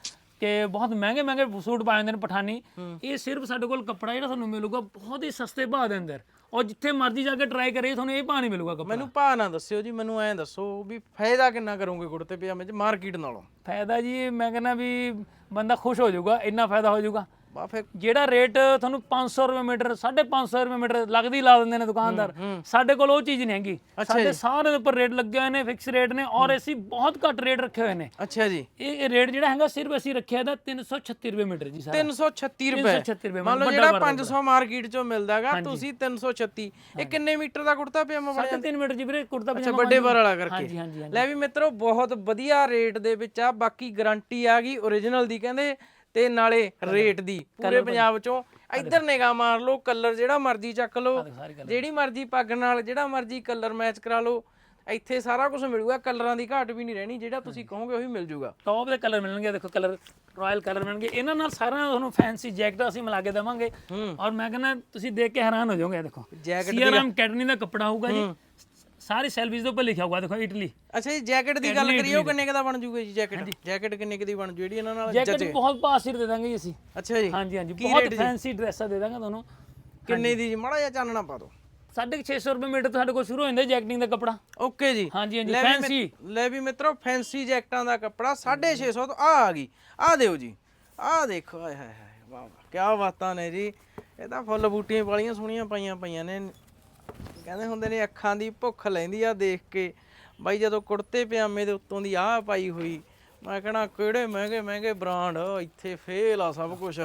ਕਿ ਬਹੁਤ ਮਹਿੰਗੇ ਮਹਿੰਗੇ ਸੂਟ ਪਾਏ ਹੁੰਦੇ ਨੇ ਪਠਾਨੀ। ਇਹ ਸਿਰਫ ਸਾਡੇ ਕੋਲ ਕੱਪੜਾ ਜਿਹੜਾ ਤੁਹਾਨੂੰ ਮਿਲੂਗਾ ਬਹੁਤ ਹੀ ਸਸਤੇ ਭਾਅ ਦੇ ਅੰਦਰ। ਔਰ ਜਿੱਥੇ ਮਰਜ਼ੀ ਜਾ ਕੇ ਟਰਾਈ ਕਰੇ ਤੁਹਾਨੂੰ ਇਹ ਨਹੀਂ ਮਿਲੂਗਾ ਕੱਪੜਾ। ਮੈਨੂੰ ਭਾਅ ਨਾ ਦੱਸਿਓ ਜੀ ਮੈਨੂੰ ਐਂ ਦੱਸੋ ਵੀ ਫਾਇਦਾ ਕਿੰਨਾ ਕਰੋਗੇ ਕੁੜਤੇ ਪਜਾਮੇ 'ਚ? ਮਾਰਕੀਟ ਨਾਲੋਂ। ਫਾਇਦਾ ਜੀ ਮੈਂ ਕਹਿੰਦਾ ਵੀ ਬੰਦਾ ਖੁਸ਼ ਹੋ ਜਾਊਗਾ ਇੰਨਾ ਫਾਇਦਾ ਹੋ ਜਾਊਗਾ। ਬਾ ਫਿਰ ਜਿਹੜਾ ਰੇਟ ਤੁਹਾਨੂੰ 500 ਰੁਪਏ ਮੀਟਰ 550 ਰੁਪਏ ਮੀਟਰ ਲੱਗਦੀ ਲਾ ਦਿੰਦੇ ਨੇ ਦੁਕਾਨਦਾਰ। ਸਾਡੇ ਕੋਲ ਉਹ ਚੀਜ਼ ਨਹੀਂ ਹੈਗੀ। ਸਾਡੇ ਸਾਰੇ ਦੇ ਉੱਪਰ ਰੇਟ ਲੱਗੇ ਹੋਏ ਨੇ ਫਿਕਸ ਰੇਟ ਨੇ ਔਰ ਅਸੀਂ ਬਹੁਤ ਘੱਟ ਰੇਟ ਰੱਖੇ ਹੋਏ ਨੇ। ਅੱਛਾ ਜੀ। ਇਹ ਰੇਟ ਜਿਹੜਾ ਹੈਗਾ ਸਿਰਫ ਅਸੀਂ ਰੱਖਿਆ ਦਾ 336 ਰੁਪਏ ਮੀਟਰ ਜੀ ਸਾਰਾ। 336 ਰੁਪਏ। 336 ਰੁਪਏ ਮੰਨ ਲਓ ਜਿਹੜਾ 500 ਮਾਰਕੀਟ 'ਚੋਂ ਮਿਲਦਾਗਾ ਤੁਸੀਂ 336 ਇਹ ਕਿੰਨੇ ਮੀਟਰ ਦਾ ਕੁੜਤਾ ਪਜਾਮਾ ਬਣਿਆ? ਸਾਢੇ 3 ਮੀਟਰ ਜੀ ਵੀਰੇ ਕੁੜਤਾ ਅੱਛਾ ਪਜਾਮਾ ਵੱਡੇ ਵਾਲਾ ਕਰਕੇ। ਹਾਂਜੀ ਹਾਂਜੀ ਲੈ ਵੀ ਮਿੱਤਰੋ ਬਹੁਤ ਵਧੀਆ ਰੇਟ ਦੇ ਵਿੱਚ ਆ ਬਾਕੀ ਗਾਰੰਟੀ ਆ ਗਈ origignal ਦੀ। ਕਹਿੰਦੇ ਤੇ ਨਾਲੇ ਰੇਟ ਦੀ ਪੂਰੇ ਪੰਜਾਬ ਚੋਂ ਇੱਧਰ ਨਿਗਾਹ ਮਾਰ ਲਓ ਕਲਰ ਜਿਹੜਾ ਮਰਜ਼ੀ ਚੱਕ ਲਓ ਸਾਰੀ ਜਿਹੜੀ ਮਰਜ਼ੀ ਪੱਗ ਨਾਲ ਜਿਹੜਾ ਮਰਜ਼ੀ ਕਲਰ ਮੈਚ ਕਰਾ ਲਓ ਇੱਥੇ ਸਾਰਾ ਕੁਝ ਮਿਲੂਗਾ ਕਲਰਾਂ ਦੀ ਘਾਟ ਵੀ ਨਹੀਂ ਰਹਿਣੀ ਜਿਹੜਾ ਤੁਸੀਂ ਕਹੋਗੇ ਉਹੀ ਮਿਲ ਜੂਗਾ। ਟੌਪ ਦੇ ਕਲਰ ਮਿਲਣਗੇ ਦੇਖੋ ਕਲਰ ਰਾਇਲ ਕਲਰ ਮਿਲਣਗੇ ਇਹਨਾਂ ਨਾਲ ਸਾਰਿਆਂ ਨਾਲ ਤੁਹਾਨੂੰ ਫੈਂਸੀ ਜੈਕਟ ਅਸੀਂ ਮਿਲਾ ਕੇ ਦੇਵਾਂਗੇ। ਔਰ ਮੈਂ ਕਹਿੰਦਾ ਤੁਸੀਂ ਦੇਖ ਕੇ ਹੈਰਾਨ ਹੋ ਜਾਓਗੇ ਦੇਖੋ। ਜੈਕਟ ਸੀਆਰਐਮ ਕੈਟਨੀ ਦਾ ਕੱਪੜਾ ਹੋਊਗਾ ਜੀ। ਸਾਰੀ ਸੈਲਫੀਜ਼ ਦੇ ਉੱਪਰ ਲਿਖਿਆ ਹੋਊਗਾ ਦੇਖੋ ਇਟਲੀ। ਅੱਛਾ ਜੀ ਜੈਕਟ ਦੀ ਗੱਲ ਕਰੀਏ ਉਹ ਕਿੰਨੇ ਕੁ ਦਾ ਬਣ ਜੂਗਾ ਜੀ ਜੈਕਟ? ਜੈਕਟ ਕਿੰਨੇ ਕੁ ਦੀ ਬਣ ਜੂ? ਜਿਹੜੀ ਇਹਨਾਂ ਨਾਲ ਜੈਕਟ ਬਹੁਤ ਪਾਸਿਰ ਦੇ ਦਾਂਗੇ ਜੀ ਅਸੀਂ। ਅੱਛਾ ਜੀ। ਹਾਂਜੀ ਹਾਂਜੀ। ਬਹੁਤ ਫੈਂਸੀ ਡਰੈਸਾਂ ਦੇ ਦਾਂਗੇ ਤੁਹਾਨੂੰ। ਕਿੰਨੇ ਦੀ ਜੀ? ਮਾੜਾ ਜਿਹਾ ਚਾਨਣਾ ਪਾ ਦਿਓ। 650 ਰੁਪਏ ਮੀਟਰ ਤੋਂ ਸਾਡੇ ਕੋਲ ਸ਼ੁਰੂ ਹੋ ਜਾਂਦਾ ਜੈਕਟਿੰਗ ਦਾ ਕੱਪੜਾ। ਓਕੇ ਜੀ। ਹਾਂਜੀ ਹਾਂਜੀ। ਲੈ ਵੀ ਮਿ- ਫੈਂਸੀ ਲੈ ਵੀ ਮਿੱਤਰੋ ਫੈਂਸੀ ਜੈਕਟਾਂ ਦਾ ਕੱਪੜਾ 650 ਤੋਂ ਆ ਆ ਗਈ। ਆ ਦਿਓ ਜੀ। ਆ ਦੇਖੋ ਆਏ ਹਾਏ ਹਾਏ। ਵਾਹ ਵਾਹ। ਕੀ ਬਾਤਾਂ ਨੇ ਜੀ। ਇਹ ਤਾਂ ਫੁੱਲ ਬੂਟੀਆਂ ਵਾਲੀਆਂ ਸੋਹਣੀਆਂ ਪਾਈਆਂ ਪਈਆਂ ਨੇ। ਕਹਿੰਦੇ ਹੁੰਦੇ ਨੇ ਅੱਖਾਂ ਦੀ ਭੁੱਖ ਲੈਂਦੀ ਆ ਦੇਖ ਕੇ। ਬਾਈ ਜਦੋਂ ਕੁੜਤੇ ਪਜਾਮੇ ਦੇ ਉੱਤੋਂ ਦੀ ਆਹ ਪਾਈ ਹੋਈ ਮੈਂ ਕਹਣਾ ਕਿਹੜੇ ਮਹਿੰਗੇ ਮਹਿੰਗੇ ਬ੍ਰਾਂਡ ਇੱਥੇ ਫੇਲ ਆ ਸਭ ਕੁਝ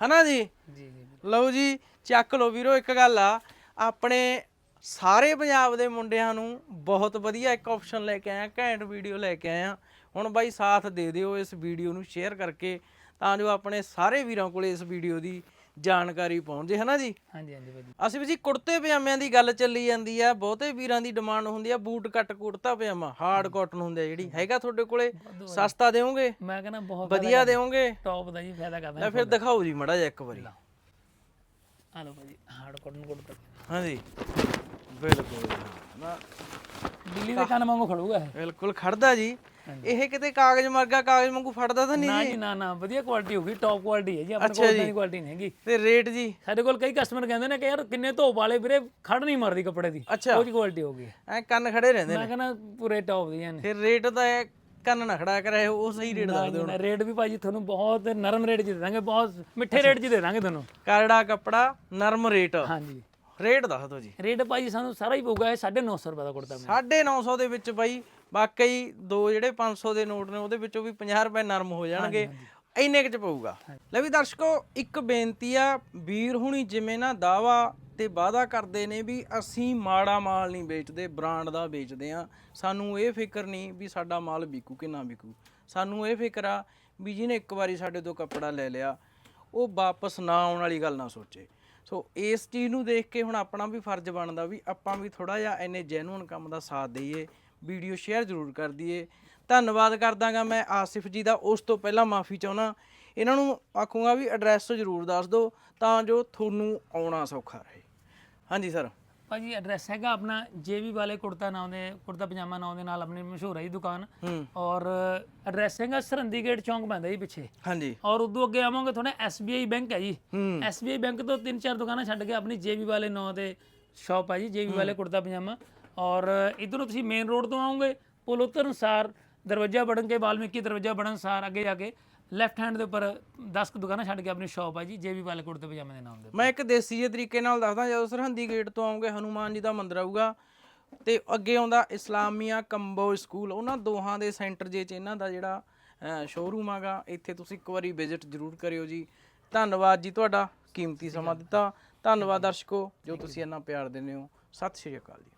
ਹਨਾ ਜੀ? ਜੀ ਜੀ ਲਓ ਜੀ ਚੱਕ ਲਓ ਵੀਰੋ ਇੱਕ ਗੱਲ ਆ ਆਪਣੇ ਸਾਰੇ ਪੰਜਾਬ ਦੇ ਮੁੰਡਿਆਂ ਨੂੰ ਬਹੁਤ ਵਧੀਆ ਇੱਕ ਆਪਸ਼ਨ ਲੈ ਕੇ ਆਇਆ ਘੈਂਟ ਵੀਡੀਓ ਲੈ ਕੇ ਆਇਆ। ਹੁਣ ਬਾਈ ਸਾਥ ਦੇ ਦਿਓ ਇਸ ਵੀਡੀਓ ਨੂੰ ਸ਼ੇਅਰ ਕਰਕੇ ਤਾਂ ਜੋ ਆਪਣੇ ਸਾਰੇ ਵੀਰਾਂ ਕੋਲੇ ਇਸ ਵੀਡੀਓ ਦੀ ਜਾਣਕਾਰੀ ਪਹੁੰਚ ਹਨਾ ਜੀ? ਹਾਂਜੀ ਹਾਂਜੀ ਭਾਜੀ। ਅਸੀਂ ਵੀ ਜੀ ਕੁੜਤੇ ਪਜਾਮਿਆਂ ਦੀ ਗੱਲ ਚੱਲੀ ਜਾਂਦੀ ਆ ਬਹੁਤੇ ਵੀਰਾਂ ਦੀ ਡਿਮਾਂਡ ਹੁੰਦੀ ਆ ਬੂਟ ਕੱਟ ਕੁੜਤਾ ਪਜਾਮਾ ਹਾਰਡ ਕਾਟਨ ਹੁੰਦੇ ਜਿਹੜੀ ਹੈਗਾ ਤੁਹਾਡੇ ਕੋਲੇ? ਸਸਤਾ ਦੇਵੋਗੇ? ਮੈਂ ਕਹਿੰਦਾ ਬਹੁਤ ਵਧੀਆ ਦੇਵੋਗੇ? ਟੌਪ ਦਾ ਜੀ ਫਾਇਦਾ ਕਰਦਾ ਲੈ ਫਿਰ ਦਿਖਾਓ ਜੀ ਮੜਾ ਜਿਹਾ ਇੱਕ ਵਾਰੀ। ਆ ਲਓ ਭਾਜੀ ਹਾਰਡ ਕਾਟਨ ਕੁੜਤਾ। ਹਾਂਜੀ। ਬਿਲਕੁਲ। ਨਾ ਦਿੱਲੀ ਦੇ ਕੰਨ ਵਾਂਗੂ ਖੜੂਗਾ ਬਿਲਕੁਲ ਖੜਦਾ ਜੀ। ਇਹ ਕਿਤੇ ਕਾਗਜ਼ ਮਰਗਾ ਕਾਗਜ਼ ਵਾਂਗੂ ਫੜਦਾ ਤਾਂ ਨਹੀਂ ਨਾ ਜੀ? ਨਾ ਨਾ ਵਧੀਆ ਕੁਆਲਿਟੀ ਹੋਊਗੀ ਟੌਪ ਕੁਆਲਿਟੀ ਹੈ ਜੀ ਆਪਣੇ ਕੋਲ ਦੀ ਕੁਆਲਿਟੀ ਨਹੀਂ ਹੈਗੀ। ਤੇ ਰੇਟ ਜੀ? ਸਾਡੇ ਕੋਲ ਕਈ ਕਸਟਮਰ ਕਹਿੰਦੇ ਨੇ ਕਿ ਯਾਰ ਕਿੰਨੇ ਧੋਪ ਵਾਲੇ ਵੀਰੇ ਖੜ ਨਹੀਂ ਮਾਰਦੀ ਕੱਪੜੇ ਦੀ। ਉਹ ਜੀ ਕੁਆਲਿਟੀ ਹੋਊਗੀ ਐ ਕੰਨ ਖੜੇ ਰਹਿੰਦੇ ਮੈਂ ਕਹਿੰਦਾ ਪੂਰੇ ਟੌਪ ਦੀਆਂ ਨੇ। ਫਿਰ ਰੇਟ ਤਾਂ ਕੰਨ ਨਾ ਖੜਾ ਕਰਿਆ ਉਹ ਸਹੀ ਰੇਟ ਦੱਸ ਦਿਓ ਰੇਟ ਵੀ ਭਾਜੀ ਤੁਹਾਨੂੰ ਬਹੁਤ ਨਰਮ ਰੇਟ 'ਚ ਦੇ ਦਾਂਗੇ ਬਹੁਤ ਮਿੱਠੇ ਰੇਟ 'ਚ ਦੇ ਦਾਂਗੇ ਤੁਹਾਨੂੰ। ਕਰੜਾ ਕੱਪੜਾ ਨਰਮ ਰੇਟ ਹਾਂਜੀ। ਰੇਟ ਦੱਸ ਦਿਓ ਜੀ। ਰੇਟ ਭਾਜੀ ਸਾਨੂੰ ਸਾਰਾ ਹੀ ਪਊਗਾ ਇਹ 950 ਰੁਪਏ ਦਾ ਕੁੜਤਾ। ਮੈਂ 950 ਦੇ ਵਿੱਚ ਬਾਈ ਵਾਕਈ ਦੋ ਜਿਹੜੇ 500 ਦੇ ਨੋਟ ਨੇ ਉਹਦੇ ਵਿੱਚੋਂ ਵੀ 50 ਰੁਪਏ ਨਰਮ ਹੋ ਜਾਣਗੇ। ਇੰਨੇ ਕੁ ਚ ਪਊਗਾ। ਲੈ ਵੀ ਦਰਸ਼ਕੋ ਇੱਕ ਬੇਨਤੀ ਆ ਵੀਰ ਹੁਣੀ ਜਿਵੇਂ ਨਾ ਦਾਵਾ ਤੇ ਵਾਅਦਾ ਕਰਦੇ ਨੇ ਵੀ ਅਸੀਂ ਮਾੜਾ ਮਾਲ ਨਹੀਂ ਵੇਚਦੇ ਬ੍ਰਾਂਡ ਦਾ ਵੇਚਦੇ ਆ। ਸਾਨੂੰ ਇਹ ਫਿਕਰ ਨਹੀਂ ਵੀ ਸਾਡਾ ਮਾਲ ਵਿਕੂ ਕਿ ਨਾ ਵਿਕੂ। ਸਾਨੂੰ ਇਹ ਫਿਕਰ ਆ ਵੀ ਜਿਹਨੇ ਇੱਕ ਵਾਰੀ ਸਾਡੇ ਤੋਂ ਕੱਪੜਾ ਲੈ ਲਿਆ ਉਹ ਵਾਪਸ ਨਾ ਆਉਣ ਵਾਲੀ ਗੱਲ ਨਾ ਸੋਚੇ। ਸੋ ਇਸ ਚੀਜ਼ ਨੂੰ ਦੇਖ ਕੇ ਹੁਣ ਆਪਣਾ ਵੀ ਫਰਜ਼ ਬਣਦਾ ਵੀ ਆਪਾਂ ਵੀ ਥੋੜਾ ਜਿਹਾ ਇੰਨੇ ਜੈਨੂਨ ਕੰਮ ਦਾ ਸਾਥ ਦਈਏ। ਵੀਡੀਓ ਸ਼ੇਅਰ ਜ਼ਰੂਰ ਕਰ ਦਈਏ। ਧੰਨਵਾਦ ਕਰਦਾਗਾ ਮੈਂ ਆਸਿਫ ਜੀ ਦਾ। ਉਸ ਤੋਂ ਪਹਿਲਾਂ ਮਾਫੀ ਚਾਹੁੰਦਾ। ਇਹਨਾਂ ਨੂੰ ਆਖੂੰਗਾ ਵੀ ਐਡਰੈਸ ਜ਼ਰੂਰ ਦੱਸ ਦਿਓ ਤਾਂ ਜੋ ਤੁਹਾਨੂੰ ਆਉਣਾ ਸੌਖਾ ਰਹੇ। ਹਾਂਜੀ ਸਰ ਭਾਜੀ ਐਡਰੈਸ ਹੈਗਾ ਆਪਣਾ ਜੇਵੀ ਵਾਲੇ ਕੁੜਤਾ ਨਾਮ ਦੇ ਕੁੜਤਾ ਪਜਾਮਾ ਨਾਮ ਦੇ ਨਾਲ ਆਪਣੀ ਮਸ਼ਹੂਰ ਹੈ ਜੀ ਦੁਕਾਨ। ਹੂੰ। ਔਰ ਐਡਰੈਸ ਹੈਗਾ ਸਰਹੰਦੀ ਗੇਟ ਚੌਂਕ ਪੈਂਦਾ ਜੀ ਪਿੱਛੇ। ਹਾਂਜੀ। ਔਰ ਉਦੋਂ ਅੱਗੇ ਆਵਾਂਗੇ ਥੋੜਾ SBI ਬੈਂਕ ਹੈ ਜੀ। ਹੂੰ। SBI ਬੈਂਕ ਤੋਂ ਤਿੰਨ ਚਾਰ ਦੁਕਾਨਾਂ ਛੱਡ ਕੇ ਆਪਣੀ ਜੇਬੀ ਵਾਲੇ ਨਾਂ ਤੇ ਸ਼ਾਪ ਹੈ ਜੀ ਜੇਬੀ ਵਾਲੇ ਕੁੜਤਾ ਪਜਾਮਾ। ਔਰ ਇਧਰੋਂ ਤੁਸੀਂ ਮੇਨ ਰੋਡ ਤੋਂ ਆਓਗੇ ਪੁਲ ਉਤਰਨ ਸਾਰ ਦਰਵਾਜ਼ਾ ਵੜਨ ਕੇ ਵਾਲਮੀਕੀ ਦਰਵਾਜ਼ਾ ਵੜਨ ਸਾਰ ਅੱਗੇ ਜਾ ਕੇ ਲੈਫਟ ਹੈਂਡ ਦੇ ਉੱਪਰ 10 ਕੁ ਦੁਕਾਨਾਂ ਛੱਡ ਕੇ ਆਪਣੀ ਸ਼ਾਪ ਹੈ ਜੀ ਜੇਬੀ ਵਾਲੇ ਕੁੜਤੇ ਪਜਾਮੇ ਦੇ ਨਾਮ ਦੇ ਮੈਂ ਇੱਕ ਦੇਸੀ ਜਿਹੇ ਤਰੀਕੇ ਨਾਲ ਦੱਸਦਾ ਜਦੋਂ ਸਰਹੰਦੀ ਗੇਟ ਤੋਂ ਆਉਂਗੇ ਹਨੂਮਾਨ ਜੀ ਦਾ ਮੰਦਿਰ ਆਊਗਾ ਤੇ ਅੱਗੇ ਆਉਂਦਾ ਇਸਲਾਮੀਆ ਕੰਬੋ ਸਕੂਲ ਉਹਨਾਂ ਦੋਹਾਂ ਦੇ ਸੈਂਟਰ ਜੇ ਚ ਇਹਨਾਂ ਦਾ ਜਿਹੜਾ ਸ਼ੋਰੂਮ ਆਗਾ ਇੱਥੇ ਤੁਸੀਂ ਇੱਕ ਵਾਰੀ ਵਿਜ਼ਿਟ ਜ਼ਰੂਰ ਕਰਿਓ ਜੀ। ਧੰਨਵਾਦ ਜੀ ਤੁਹਾਡਾ ਕੀਮਤੀ ਸਮਾਂ ਦਿੱਤਾ। ਧੰਨਵਾਦ ਦਰਸ਼ਕੋ ਜੋ ਤੁਸੀਂ ਇੰਨਾ ਪਿਆਰ ਦਿੰਦੇ ਹੋ। ਸਤਿ ਸ਼੍ਰੀ ਅਕਾਲ ਜੀ।